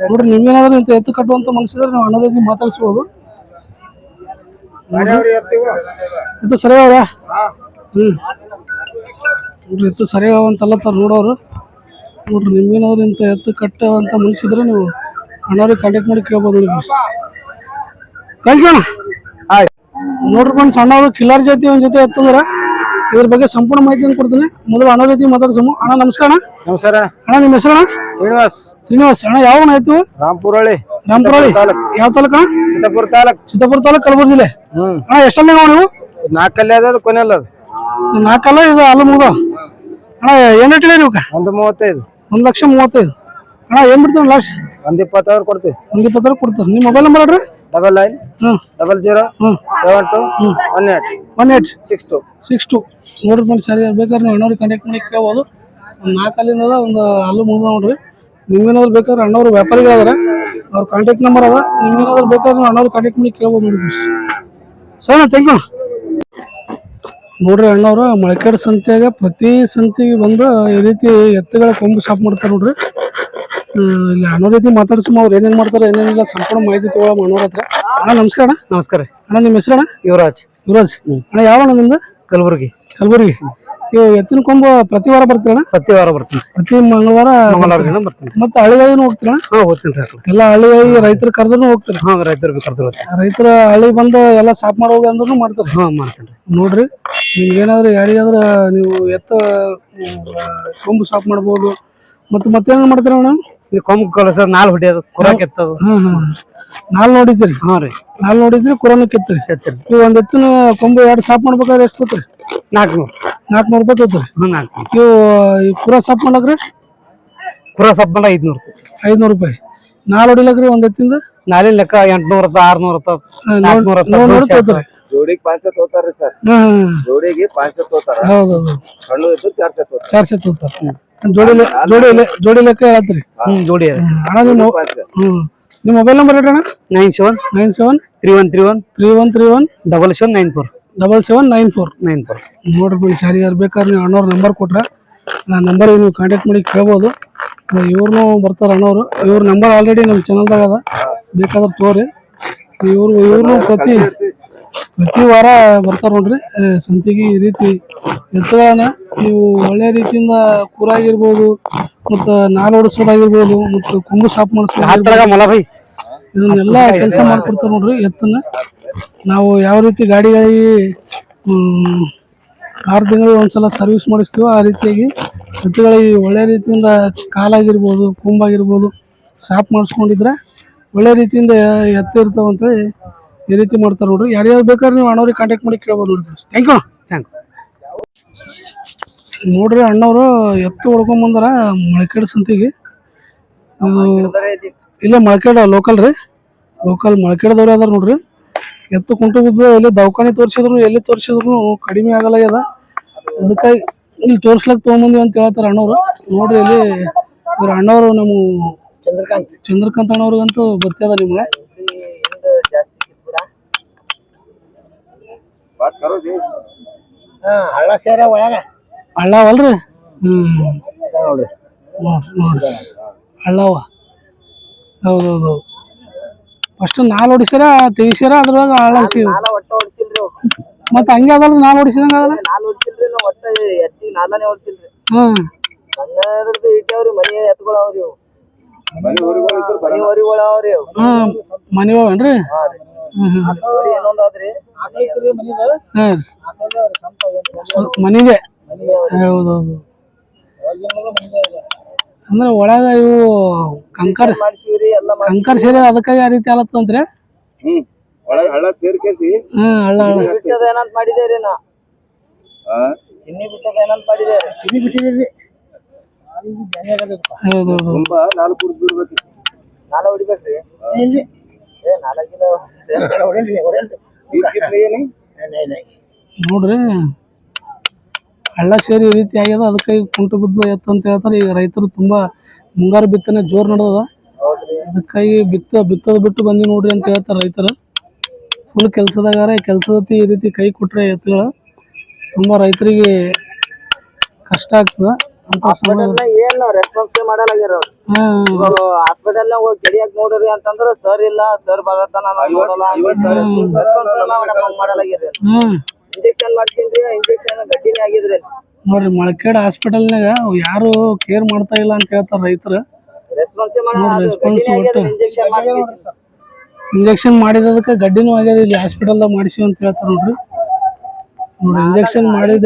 [SPEAKER 1] ನೋಡ್ರಿ ನಿಮ್ಗೇನಾದ್ರೂ ಇಂಥ ಎತ್ತು ಕಟ್ಟುವಂತ ಮನಸ್ಸಿದ್ರೆ ನೀವು ಅಣ್ಣವ್ರ ಜೊತೆ ಮಾತಾಡಿಸ್ಬೋದು. ಸರಿ ಸರಿಯಾವ ಹ್ಞೂ ನೋಡ್ರಿ ಎತ್ತು ಸರಿ ಅಂತ ಅಲ್ಲತ್ತಾರ ನೋಡೋರು. ನೋಡ್ರಿ ನಿಮ್ಗೇನಾದ್ರೂ ಇಂಥ ಎತ್ತು ಕಟ್ಟುವಂತ ಮನಸ್ಸಿದ್ರೆ ನೀವು ಅಣ್ಣವ್ರಿಗೆ ಕಾಂಟ್ಯಾಕ್ಟ್ ಮಾಡಿ ಕೇಳ್ಬೋದು ನೋಡಿ ಥ್ಯಾಂಕ್ ಯು ಅಣ್ಣ. ನೋಡ್ರಿ ಸಣ್ಣವರು ಕಿಲಾರ್ ಜಾತಿ ಒಂದ್ ಜೊತೆ ಎತ್ತಂದ್ರ ಇದ್ರ ಬಗ್ಗೆ ಸಂಪೂರ್ಣ ಮಾಹಿತಿಯನ್ನು ಕೊಡ್ತೀನಿ. ಮೊದಲು ಅಣ್ಣ ಜೊತೆ ಮಾತಾಡ್ಸಮು. ಅಣ್ಣ ನಮಸ್ಕಾರ
[SPEAKER 2] ನಮಸ್ಕಾರ.
[SPEAKER 1] ಅಣ್ಣ ನಿಮ್ಮ ಹೆಸರು ಅಣ್ಣ?
[SPEAKER 2] ಶ್ರೀನಿವಾಸ್.
[SPEAKER 1] ಶ್ರೀನಿವಾಸ್. ಅಣ್ಣ ಯಾವ ಆಯ್ತು?
[SPEAKER 2] ರಾಮ್ಪುರಳ್ಳಿ
[SPEAKER 1] ರಾಮಪುರಳಿ ಯಾವ ತಾಲೂಕ
[SPEAKER 2] ಚಿತ್ತಾಪುರ ತಾಲೂಕ್.
[SPEAKER 1] ಚಿತ್ತಾಪುರ ತಾಲೂಕ್ ಕಲಬುರಗಿ ಜಿಲ್ಲೆ. ಅಣ್ಣ ಎಷ್ಟಲ್ಲ ನಾವು ನೀವು?
[SPEAKER 2] ನಾಲ್ಕಲ್ಲಿ ಅದ ಕೊನೆಲ್ಲ ಅದು.
[SPEAKER 1] ನಾಲ್ಕಲ್ಲ ಇದು ಅಲ್ಲ ಮುಗ್ದ? ಅಣ್ಣ ಏನ್ ಇಟ್ಟಿಲ್ಲ ನೀವು
[SPEAKER 2] ಒಂದು ಮೂವತ್ತೈದು.
[SPEAKER 1] ಒಂದ್ ಲಕ್ಷ ಮೂವತ್ತೈದು. ಅಣ್ಣ ಏನ್ ಬಿಡ್ತೀವಿ ಲಾಸ್ಟ್
[SPEAKER 2] ಒಂದ್ ಇಪ್ಪತ್ತಾರು ಕೊಡ್ತೀವಿ.
[SPEAKER 1] ಒಂದ್ ಇಪ್ಪತ್ತಾರು ಕೊಡ್ತಾರೆ. ನಿಮ್ಮ ಮೊಬೈಲ್ ನಂಬರ್ ಹೇಳ್ರಿ.
[SPEAKER 2] Double nine double zero seven two one eight
[SPEAKER 1] one eight
[SPEAKER 2] six two
[SPEAKER 1] six two ನೋಡ್ರಿ ಮೇಡಮ್ ಸರಿ ಬೇಕಾದ್ರೆ ನೀವು ಅಣ್ಣವ್ರಿಗೆ ಕಾಂಟ್ಯಾಕ್ಟ್ ಮಾಡಿ ಕೇಳ್ಬೋದು. ಒಂದು ನಾಲ್ಕು ಅಲ್ಲಿಂದ ಅದ ಒಂದು ಅಲ್ಲು ಮುಗ್ದ ನೋಡ್ರಿ. ನಿಮ್ಗೇನಾದ್ರು ಬೇಕಾದ್ರೆ ಅಣ್ಣವ್ರು ವ್ಯಾಪಾರಿಗಳಾದ್ರೆ ಅವ್ರ ಕಾಂಟ್ಯಾಕ್ಟ್ ನಂಬರ್ ಅದ. ನಿಮ್ಗೇನಾದ್ರು ಬೇಕಾದ್ರೆ ನೀವು ಅಣ್ಣವ್ರಿಗೆ ಕಾಂಟ್ಯಾಕ್ಟ್ ಮಾಡಿ ಕೇಳ್ಬೋದು ನೋಡಿ ಮಿಸ್ ಸರಿ ಥ್ಯಾಂಕ್ ಯು ನೋಡ್ರಿ ಅಣ್ಣವ್ರು ಮೊಳಕೆಡ್ ಸಂತೆಗೆ ಪ್ರತಿ ಸಂತೆಗೆ ಬಂದು ಈ ರೀತಿ ಎತ್ತುಗಳ ಕೊಂಬು ಶಾಪ್ ಮಾಡ್ತಾರೆ ನೋಡ್ರಿ. ಇಲ್ಲಿ ಅಣ್ಣೋ ರೀತಿ ಮಾತಾಡ್ಸಮ್ಮ ಅವ್ರು ಏನೇನು ಮಾಡ್ತಾರೆ ಏನೇನಿಲ್ಲ ಸಂಪೂರ್ಣ ಮಾಹಿತಿ ತಗೊಳ್ಳೋಣ ಅಣ್ಣವ್ರ ಹತ್ರ. ಅಣ್ಣ ನಮಸ್ಕಾರ ಅಣ್ಣ.
[SPEAKER 2] ನಮಸ್ಕಾರ
[SPEAKER 1] ಅಣ್ಣ ನಿಮ್ಮ ಹೆಸರು ಅಣ್ಣ?
[SPEAKER 2] ಯುವರಾಜ್.
[SPEAKER 1] ಯುವರಾಜ್. ಅಣ್ಣ ಯಾವ ಅಣ್ಣ ನಿಮ್ದು?
[SPEAKER 2] ಕಲಬುರಗಿ.
[SPEAKER 1] ಕಲಬುರಗಿ. ಇವು ಎತ್ತಿನ ಕೊಂಬು ಪ್ರತಿ ವಾರ ಬರ್ತೀರಣ್ಣ
[SPEAKER 2] ಪ್ರತಿ ವಾರ ಬರ್ತೀನಿ.
[SPEAKER 1] ಪ್ರತಿ ಮಂಗಳವಾರ
[SPEAKER 2] ಮಂಗಳವಾರ ದಿನ ಬರ್ತೀನಿ.
[SPEAKER 1] ಮತ್ತೆ ಹಳ್ಳಿಗಾಯಿನೂ ಹೋಗ್ತೀರಣ್ಣ
[SPEAKER 2] ಹಾ ಹೋಗ್ತೀನಿ ರೀ
[SPEAKER 1] ಎಲ್ಲ ಹಳ್ಳಿಗಾಗಿ ರೈತರು ಕರೆದ್ರು ಹೋಗ್ತಾರೆ?
[SPEAKER 2] ಹಾ ರೈತರು ಕರೆದ್ರು
[SPEAKER 1] ರೈತರ ಹಳ್ಳಿ ಬಂದು ಎಲ್ಲ ಸಾಫ್ ಮಾಡೋಗ ಅಂದ್ರೂ ಮಾಡ್ತಾರೆ.
[SPEAKER 2] ಹಾ ಮಾಡ್ತೀನಿ
[SPEAKER 1] ನೋಡ್ರಿ ನಿಮ್ಗೇನಾದ್ರೂ ಯಾರಿಗಾದ್ರೂ ನೀವು ಎತ್ತ ಕೊಂಬು ಸಾಫ್ ಮಾಡ್ಬೋದು. ಮತ್ತೆ ಮತ್ತೇನು ಮಾಡ್ತೀರ ಅಣ್ಣ?
[SPEAKER 2] ಕೊಂಬ್ ಕಲಸ ನಾಲ್ ಹೊಡಿಯೋದು ಕುರಾನ್ ಕೆತ್ತದು.
[SPEAKER 1] ಹಾ ಹಾ ನಾಲ್ ನೋಡಿದ್ರಿ?
[SPEAKER 2] ಹಾ ರೀ.
[SPEAKER 1] ನಾಲ್ ನೋಡಿದ್ರಿ ಕುರಾನ ಕೆತ್ತರಿ.
[SPEAKER 2] ಕೆತ್ತರಿ.
[SPEAKER 1] ನೀವು ಒಂದ್ ಎತ್ತಿನ ಕೊಂಬು ಎರಡು ಸಾಫ್ ಮಾಡ್ಬೇಕಾದ್ರೆ ಎಷ್ಟು ತೋತ್ರಿ
[SPEAKER 2] ನಾಲ್ಕು
[SPEAKER 1] ನೂರು. ರೂಪಾಯಿ ತೊತ್ರಿ
[SPEAKER 2] ಹಾ ನಾಲ್ಕು
[SPEAKER 1] ನೀವು ಈ ಕುರ ಸಾಫ್ ಮಾಡಕ್ರಿ
[SPEAKER 2] ಕುರಾ ಸಾಫ್ ಮಾಡ ಐದ್ನೂರು
[SPEAKER 1] ಐದ್ನೂರು ರೂಪಾಯಿ. ನಾಲ್ ಹೊಡಿಲಕ್ರಿ ಒಂದ್ ಎತ್ತಿಂದ?
[SPEAKER 2] ನಾಲಿನ ಲೆಕ್ಕ ಎಂಟ್ನೂರ ಆರ್ನೂರ ನಾಲ್ಕುನೂರ
[SPEAKER 1] ನೋಡಿ ತೊತ್ರಿ
[SPEAKER 3] ಜೋಡಿಗೆ ಪಾಂಚ ತೋತಾರ್ರಿ ಸರ್.
[SPEAKER 1] ಹ್ಮ್
[SPEAKER 3] ಜೋಡಿಗೆ ಪಾಂಚ ತೋತಾರ.
[SPEAKER 1] ಹೌದೌದು.
[SPEAKER 3] ಸಣ್ಣ ಇದ್ದು ಚಾರ್ ಸೆ ತೋತಾರ.
[SPEAKER 1] ಚಾರ್ ಸೆಟ್ ಹೋಗ್ತಾರ ಜೋಡಿ ಲೆ- ಜೋಡಿ ಲೆ- ಜೋಡಿ ಲೆಕ್ಕ ಹೇಳತ್ರಿ
[SPEAKER 2] ಹ್ಮ್ ಜೋಡಿ
[SPEAKER 1] ಅಣ್ಣ ನಿಮ್ಮ ಹ್ಮ್ ನಿಮ್ಮ ಮೊಬೈಲ್ ನಂಬರ್ ಹೇಳ್ರಿ ಅಣ್ಣ?
[SPEAKER 2] Nine seven
[SPEAKER 1] nine seven
[SPEAKER 2] three one three one
[SPEAKER 1] three one three one
[SPEAKER 2] double seven nine four
[SPEAKER 1] double seven nine four.
[SPEAKER 2] Nine four.
[SPEAKER 1] ನೋಡ್ರಿ ಸರಿ ಯಾರು ಬೇಕಾದ್ರೆ ನೀವು ಅಣ್ಣವ್ರ ನಂಬರ್ ಕೊಟ್ರೆ ಆ ನಂಬರ್ ನೀವು ಕಾಂಟ್ಯಾಕ್ಟ್ ಮಾಡಿ ಕೇಳ್ಬೋದು. ಇವ್ರನ್ನೂ ಬರ್ತಾರೆ ಅಣ್ಣವರು. ಇವ್ರ ನಂಬರ್ ಆಲ್ರೆಡಿ ನಮ್ಮ ಚಾನಲ್ದಾಗ ಅದ. ಬೇಕಾದ್ರೆ ತೋರಿ. ಇವ್ರು ಇವ್ರನ್ನೂ ಪ್ರತಿ ಪ್ರತಿ ವಾರ ಬರ್ತಾರೆ ನೋಡ್ರಿ. ಸಂತೆಗೆ ಈ ರೀತಿ ಎತ್ತುಗಳನ್ನ ನೀವು ಒಳ್ಳೆ ರೀತಿಯಿಂದ ಕೂರಾಗಿರ್ಬೋದು ಮತ್ತು ನಾಲ್ ಓಡಿಸೋದಾಗಿರ್ಬೋದು ಮತ್ತು ಕುಂಬು ಸಾಫ್ ಮಾಡಿಸೋದು ಇದನ್ನೆಲ್ಲ ಕೆಲಸ ಮಾಡ್ಕೊಡ್ತಾರೆ ನೋಡ್ರಿ ಎತ್ತನ್ನ. ನಾವು ಯಾವ ರೀತಿ ಗಾಡಿಗಾಗಿ ಆರು ತಿಂಗಳಿಗೆ ಒಂದ್ಸಲ ಸರ್ವಿಸ್ ಮಾಡಿಸ್ತೀವೋ ಆ ರೀತಿಯಾಗಿ ಎತ್ತುಗಳಿಗೆ ಒಳ್ಳೆ ರೀತಿಯಿಂದ ಕಾಲಾಗಿರ್ಬೋದು ಕುಂಬಾಗಿರ್ಬೋದು ಸಾಫ್ ಮಾಡಿಸ್ಕೊಂಡಿದ್ರೆ ಒಳ್ಳೆ ರೀತಿಯಿಂದ ಎತ್ತು ಇರ್ತಾವ ಅಂತೇಳಿ ಈ ರೀತಿ ಮಾಡ್ತಾರೆ ನೋಡ್ರಿ. ಯಾರ್ಯಾರು ಬೇಕಾದ್ರೆ ನೀವು ಅಣ್ಣವ್ರಿಗೆ ಕಾಂಟ್ಯಾಕ್ಟ್ ಮಾಡಿ ಕೇಳ್ಬೋದು ನೋಡ್ರಿ ಥ್ಯಾಂಕ್ ಯು
[SPEAKER 2] ಥ್ಯಾಂಕ್
[SPEAKER 1] ನೋಡ್ರಿ ಅಣ್ಣವರು ಎತ್ತು ಹೊಡ್ಕೊಂಬಂದ್ರ ಬಂದಾರ ಮಳಕೇಡ್ ಸಂತಿಗೆ. ಅದು ಇಲ್ಲೇ ಮಳಕೇಡ ಲೋಕಲ್ ರೀ. ಲೋಕಲ್ ಮಳಕೇಡದವ್ರು ಅದಾರ ನೋಡ್ರಿ. ಎತ್ತು ಕುಂಟು ಬಿದ್ದು ಎಲ್ಲಿ ದವಾಖಾನೆ ತೋರಿಸಿದ್ರು ಎಲ್ಲಿ ತೋರಿಸಿದ್ರು ಕಡಿಮೆ ಆಗಲ್ಲ ಅದ ಅದಕ್ಕಾಗಿ ಇಲ್ಲಿ ತೋರ್ಸ್ಲಕ್ ತೊಗೊಂಬಂದಿ ಅಂತ ಹೇಳ್ತಾರೆ ಅಣ್ಣವ್ರು. ನೋಡ್ರಿ ಇಲ್ಲಿ ಇವ್ರ ಅಣ್ಣವ್ರು ನಮ್ಮ
[SPEAKER 3] ಚಂದ್ರಕಾಂತ್.
[SPEAKER 1] ಚಂದ್ರಕಾಂತ್ ಅಣ್ಣವ್ರಿಗಂತೂ ಗೊತ್ತದ ನಿಮ್ಗೆ.
[SPEAKER 3] ಹಳ್ಳ ಸೇರ ಒಳಗ?
[SPEAKER 1] ಹಳ್ಳ ಅವಲ್ರಿ? ಹ್ಮ್.
[SPEAKER 3] ನೋಡ್ರಿ?
[SPEAKER 1] ನೋಡ್ರಿ. ಹಳ್ಳವ. ಹೌದೌದು. ಫಸ್ಟ್ ನಾಲ್ ಹೊಡಿಸ್ಯಾರ ತೆಗಿಸ್ಯಾರ ಅದ್ರೊಳಗ
[SPEAKER 3] ಹೊಡ್ಸಿಲ್ರಿ ಅವ್
[SPEAKER 1] ಮತ್ತೆ ಹಂಗೆ ಅದಲ್ಲ ನಾಲ್ ಹೊಡಿಸಿದಂಗ ಅದಲ್ಲ
[SPEAKER 3] ನಾಲ್ ಹೊಡ್ಸಿಲ್ರಿ ನಾವು ಒಟ್ಟ ಎತ್ತಿ ನಾಲ್ನೇ ಹೊಡ್ಸಿಲ್ರಿ
[SPEAKER 1] ಹ್ಮ್.
[SPEAKER 3] ಹನ್ನೆರಡು ಇಟ್ಟವ್ರಿ ಮನಿ ಎತ್ಕೊಳ ಅವ್ರಿ ಅವು ಮನಿ ಹೊರಿಗಳು ಅವ್ರಿ ಅವು
[SPEAKER 1] ಹ್ಮ್. ಮನೆ ಹೋಗನ್ರಿ ಮನೆಗೆ ಹೌದೌದು. ಅಂದ್ರೆ ಒಳಗ ಇವು ಕಂಕರ್ ಕಂಕರ್ ಸೇರಿ ಅದಕ್ಕಾಗಿ ಆ ರೀತಿ ಆಲತ್ತಂದ್ರೆ
[SPEAKER 3] ಹ್ಮ್. ಒಳಗ ಹಳ್ಳ ಸೇರ್ಕೇಸಿ.
[SPEAKER 1] ಹ್ಮ್ ಹಳ್ಳ ಹಳ್ಳ.
[SPEAKER 3] ಬಿಟ್ಟದ ಏನಂತ ಮಾಡಿದೇರಿ ನಾ. ಚಿನ್ನಿ ಬಿಟ್ಟದ ಏನಂತ ಮಾಡಿದೆ ಚಿನ್ನಿ ಬಿಟ್ಟಿದ್ರಿ
[SPEAKER 1] ಹೌದೌದು.
[SPEAKER 3] ತುಂಬಾ ನಾಲ್ಕು ಕುಡ್ದು ನಾಲ್ಕು ನಾಲ ಹೊಡಿಬೇಕ್ರಿ
[SPEAKER 1] ನೋಡ್ರಿ. ಹಳ್ಳ ಸೇರಿ ಈ ರೀತಿ ಆಗ್ಯದ ಅದಕ್ಕಾಗಿ ಕುಂಟು ಬಿದ್ದು ಎತ್ತು ಅಂತ ಹೇಳ್ತಾರೆ. ಈಗ ರೈತರು ತುಂಬಾ ಮುಂಗಾರು ಬಿತ್ತನೆ ಜೋರ್
[SPEAKER 3] ನಡೆದ
[SPEAKER 1] ಅದಕ್ಕಾಗಿ ಬಿತ್ತ, ಬಿತ್ತೋದು ಬಿಟ್ಟು ಬಂದಿ ನೋಡ್ರಿ ಅಂತ ಹೇಳ್ತಾರೆ ರೈತರು. ಫುಲ್ ಕೆಲಸದಾಗಾರ ಕೆಲ್ಸದ ಈ ರೀತಿ ಕೈ ಕೊಟ್ರೆ ಎತ್ತುಗಳು ತುಂಬಾ ರೈತರಿಗೆ ಕಷ್ಟ ಆಗ್ತದ.
[SPEAKER 3] ಹಾಸ್ಪಿಟಲ್ ಏನ್ ರೆಸ್ಪಾನ್ಸ್ ಮಾಡಲಾಗ್ಯಾರ ಇವಾಗ ಹಾಸ್ಪಿಟಲ್ ನಾಗ ಹೋಗಿ ಕೆಡಿಯಾಕ್ ನೋಡ್ರಿ ಅಂತಂದ್ರ ಸರ್ ಇಲ್ಲ ಸರ್ ಸರ್ ಮಾಡಲಾಗ್ಯಾರ
[SPEAKER 1] ಹ್ಮ್.
[SPEAKER 3] ಇಂಜೆಕ್ಷನ್ ಮಾಡ್ತೀನಿ ಇಂಜೆಕ್ಷನ್ ಗಡ್ಡಿನೇ ಆಗಿದ್ರಿ.
[SPEAKER 1] ನೋಡ್ರಿ ಮಳಕೇಡ್ ಹಾಸ್ಪಿಟಲ್ನಾಗ ಯಾರು ಕೇರ್ ಮಾಡ್ತಾ ಇಲ್ಲ ಅಂತ ಹೇಳ್ತಾರ ರೈತರು.
[SPEAKER 3] ಇಂಜೆಕ್ಷನ್ ಮಾಡಿ
[SPEAKER 1] ಇಂಜೆಕ್ಷನ್ ಮಾಡಿದದಕ್ಕೆ ಗಡ್ಡಿನೂ ಆಗ್ಯದ ಇಲ್ಲಿ ಹಾಸ್ಪಿಟಲ್ದಾಗ ಮಾಡಿಸಿ ಅಂತ ಹೇಳ್ತಾರ ನೋಡ್ರಿ. ಇಂಜೆಕ್ಷನ್ ಮಾಡಿದ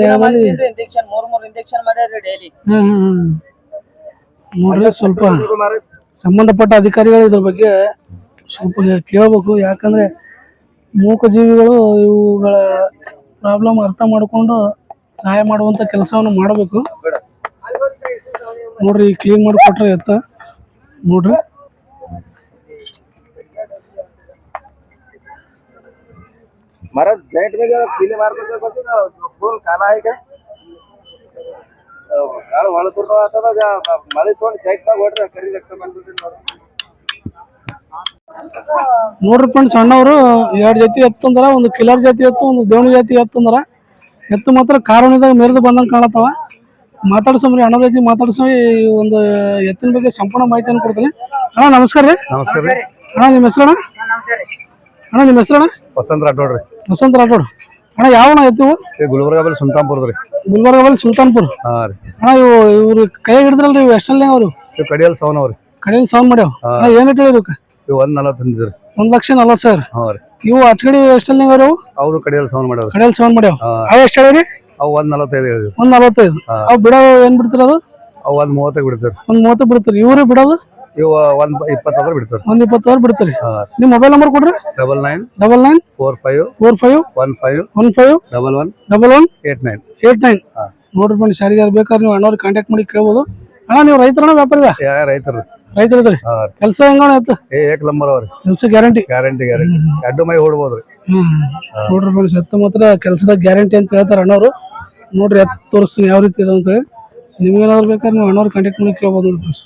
[SPEAKER 3] ಇಂಜೆಕ್ಷನ್ ಮೂರ್ ಮೂರ್ ಇಂಜೆಕ್ಷನ್ ಮಾಡ್ಯಾರ ಡೈಲಿ
[SPEAKER 1] ಹ್ಮ್ ಹ್ಮ್ ಹ್ಮ್. ನೋಡ್ರಿ ಸ್ವಲ್ಪ ಸಂಬಂಧಪಟ್ಟ ಅಧಿಕಾರಿಗಳು ಇದ್ರ ಬಗ್ಗೆ ಸ್ವಲ್ಪ ಕೇಳಬೇಕು. ಯಾಕಂದ್ರೆ ಮೂಕ ಜೀವಿಗಳು ಇವುಗಳ ಪ್ರಾಬ್ಲಮ್ ಅರ್ಥ ಮಾಡಿಕೊಂಡು ಸಹಾಯ ಮಾಡುವಂತ ಕೆಲಸವನ್ನು ಮಾಡಬೇಕು. ನೋಡ್ರಿ ಕ್ಲೀನ್ ಮಾಡಿ ಕೊಟ್ರೆ ಎತ್ತ. ನೋಡ್ರಿ.
[SPEAKER 3] ಮರ ಜಾಯಿಂಟ್ ಮೇಲೆ ಕೀಲಿ ಗೊತ್ತಿಲ್ಲ ಫುಲ್ ಕಾಲ ಈಗ ಕಾಳು ಒಳ ಆತದ ಮಳೆ ತೊಗೊಂಡು ಜಾಯಿಂಟ್ ಹೊಡ್ರಿ ಕರಿ ರಕ್ತ ಬಂದ್ಬಿಟ್ಟು ನೋಡ್ರಿ
[SPEAKER 1] ನೋಡ್ರಿ ಫ್ರೆಂಡ್ಸ್ ಸಣ್ಣವರು ಎರಡು ಜಾತಿ ಎತ್ತಂದ್ರ ಒಂದು ಕಿಲರ್ ಜಾತಿ ಎತ್ತು ಒಂದು ದೇವಣಿ ಜಾತಿ ಎತ್ತಂದ್ರ ಎತ್ತು ಮಾತ್ರ ಕಾರಣದಾಗ ಮೆರೆದು ಬಂದಂಗೆ ಕಾಣತ್ತವ. ಮಾತಾಡ್ಸಮ್ರಿ ಅಣ್ಣ ಜೊತೆ ಮಾತಾಡ್ಸೋ ಈ ಒಂದು ಎತ್ತಿನ ಬಗ್ಗೆ ಸಂಪೂರ್ಣ ಮಾಹಿತಿಯನ್ನು ಕೊಡ್ತೀನಿ. ಅಣ್ಣ ನಮಸ್ಕಾರ ರೀ.
[SPEAKER 2] ನಮಸ್ಕಾರ ರೀ.
[SPEAKER 1] ಅಣ್ಣ ನಿಮ್ಮ ಹೆಸರು ಅಣ್ಣ? ಅಣ್ಣ ನಿಮ್ಮ ಹೆಸರು ಅಣ್ಣ?
[SPEAKER 2] ವಸಂತ ರಾಠೋಡ್ ರೀ.
[SPEAKER 1] ವಸಂತ ರಾಠೋಡ್. ಅಣ್ಣ ಯಾವ ಅಣ್ಣ ಎತ್ತು ಇವು?
[SPEAKER 2] ಈ ಗುಲ್ಬರ್ಗ ಬಲ್ಲಿ ಸುಲ್ತಾನ್ಪುರದ ರೀ.
[SPEAKER 1] ಗುಲ್ಬರ್ಗ ಬಲ್ಲಿ ಸುಲ್ತಾನ್ಪುರ್.
[SPEAKER 2] ಹಾ ರೀ.
[SPEAKER 1] ಅಣ್ಣ ಇವು ಇವ್ರು ಕೈ ಹಿಡಿದ್ರಲ್ರಿ ಇವು ಎಷ್ಟಲ್ಲೇ ಅವರು?
[SPEAKER 2] ಇವ್ ಕಡಿಯಲ್ ಸೌನ್ ಅವ್ರಿ
[SPEAKER 1] ಕಡಿಯಲ್ಲಿ ಸೌನ್ ಮಾಡ್ಯಾವ? ಅಣ್ಣ ಏನು ಇಟ್ಟಿವ್ರಿ ಇವಕ್ಕೆ
[SPEAKER 2] ಇವ್ ಒಂದ್ ನಲವತ್ತು ತಂದಿದ್ರಿ
[SPEAKER 1] ಒಂದು ಲಕ್ಷ ನಲವತ್ತು ಸಾವಿರ.
[SPEAKER 2] ಹಾಂ ರೀ.
[SPEAKER 1] ಇವು ಹಚ್ಕಡಿ ಎಷ್ಟಲ್ಲೇ ಅವರು?
[SPEAKER 2] ಅವ್ರು ಕಡಿಯಲ್ ಸೌನ್ ಮಾಡ್ಯಾವ
[SPEAKER 1] ಕಡಿಯಲ್ಲಿ ಸೌನ್ ಮಾಡ್ಯಾವ? ಅವು ಎಷ್ಟು ಹೇಳಿರಿ?
[SPEAKER 2] ಅವು ಒಂದ್ ನಲವತ್ತೈದು ಹೇಳಿದ್ವಿ
[SPEAKER 1] ಒಂದ್ ನಲವತ್ತೈದು. ಅವ್ ಬಿಡೋ ಏನ್ ಬಿಡ್ತೀರ ಅದು?
[SPEAKER 2] ಅವ್ ಒಂದ್ ಮೂವತ್ತೈದು ಬಿಡ್ತೀರಿ
[SPEAKER 1] ಒಂದ್ ಮೂವತ್ತು ಬಿಡ್ತೀರಿ. ಇವ್ರು ಬಿಡೋದು?
[SPEAKER 2] ಇವ್ ಒಂದ್ ಇಪ್ಪತ್ತಾದ್ರ ಬಿಡ್ತಾರೆ.
[SPEAKER 1] ಒಂದ್ ಇಪ್ಪತ್ತಾರು ಸಾವಿರ
[SPEAKER 2] ಹಾ.
[SPEAKER 1] ನಿಮ್ ಮೊಬೈಲ್ ನಂಬರ್ ಕೊಡ್ರಿ?
[SPEAKER 2] Double nine
[SPEAKER 1] double nine
[SPEAKER 2] four five
[SPEAKER 1] four five
[SPEAKER 2] one five
[SPEAKER 1] one five
[SPEAKER 2] double one
[SPEAKER 1] double one
[SPEAKER 2] eight nine
[SPEAKER 1] eight nine. ನೋಡ್ರಿ ಫ್ರೆಂಡ್ಸ್ ಯಾರಿಗಾರು ಬೇಕಾದ್ರೆ ನೀವು ಅಣ್ಣವ್ರಿಗೆ ಕಾಂಟ್ಯಾಕ್ಟ್ ಮಾಡಿ ಕೇಳ್ಬೋದು. ಅಣ್ಣ ನೀವು ರೈತರಣ್ಣ ವ್ಯಾಪಾರಿದ?
[SPEAKER 2] ಯಾ ರೈತರು.
[SPEAKER 1] ರೈತರು ಇದ್ರಿ? ಕೆಲಸ ಹೆಂಗಣ ಆಯ್ತು
[SPEAKER 2] ಏ ಏಕ್ ನಂಬರ್ ಅವ್ರಿ.
[SPEAKER 1] ಕೆಲಸ ಗ್ಯಾರಂಟಿ.
[SPEAKER 2] Guarantee guarantee. ಎರಡು ಮೈ ಹೊಡ್ಬೋದ್ರಿ.
[SPEAKER 1] ಹ್ಮ್. ನೋಡ್ರಿ ಫ್ರೆಂಡ್ಸ್ ಎತ್ತ ಮಾತ್ರ ಕೆಲಸದ ಗ್ಯಾರಂಟಿ ಅಂತ ಹೇಳ್ತಾರೆ ಅಣ್ಣವ್ರು ನೋಡ್ರಿ ಎತ್ತ ತೋರಿಸ್ತೀನಿ ಯಾವ ರೀತಿ ಇದೆ ಅಂತ ಹೇಳಿ. ನಿಮ್ಗೇನಾದ್ರು ಬೇಕಾದ್ರೆ ನೀವು ಅಣ್ಣವ್ರು ಕಾಂಟ್ಯಾಕ್ಟ್ ಮಾಡಿ ಕೇಳ್ಬೋದು ನೋಡ್ರಿ ಫ್ರೆಂಡ್ಸ್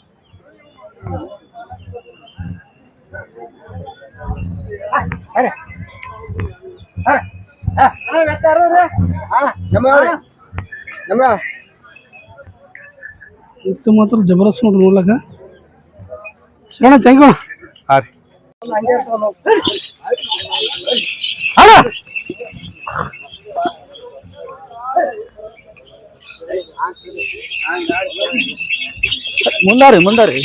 [SPEAKER 1] ಎತ್ತು ಮಾತ್ರ ಜಬರದಸ್ತ್ ನೋಡ್ರಿ ನೋಡ್ಲಕ್ಕ ಶರಣ ಥ್ಯಾಂಕ್ ಯು
[SPEAKER 2] ಹಾ ರೀ.
[SPEAKER 1] ಅಣ್ಣ
[SPEAKER 3] ಮುಂದಾರಿ ಮುಂದಾರಿ.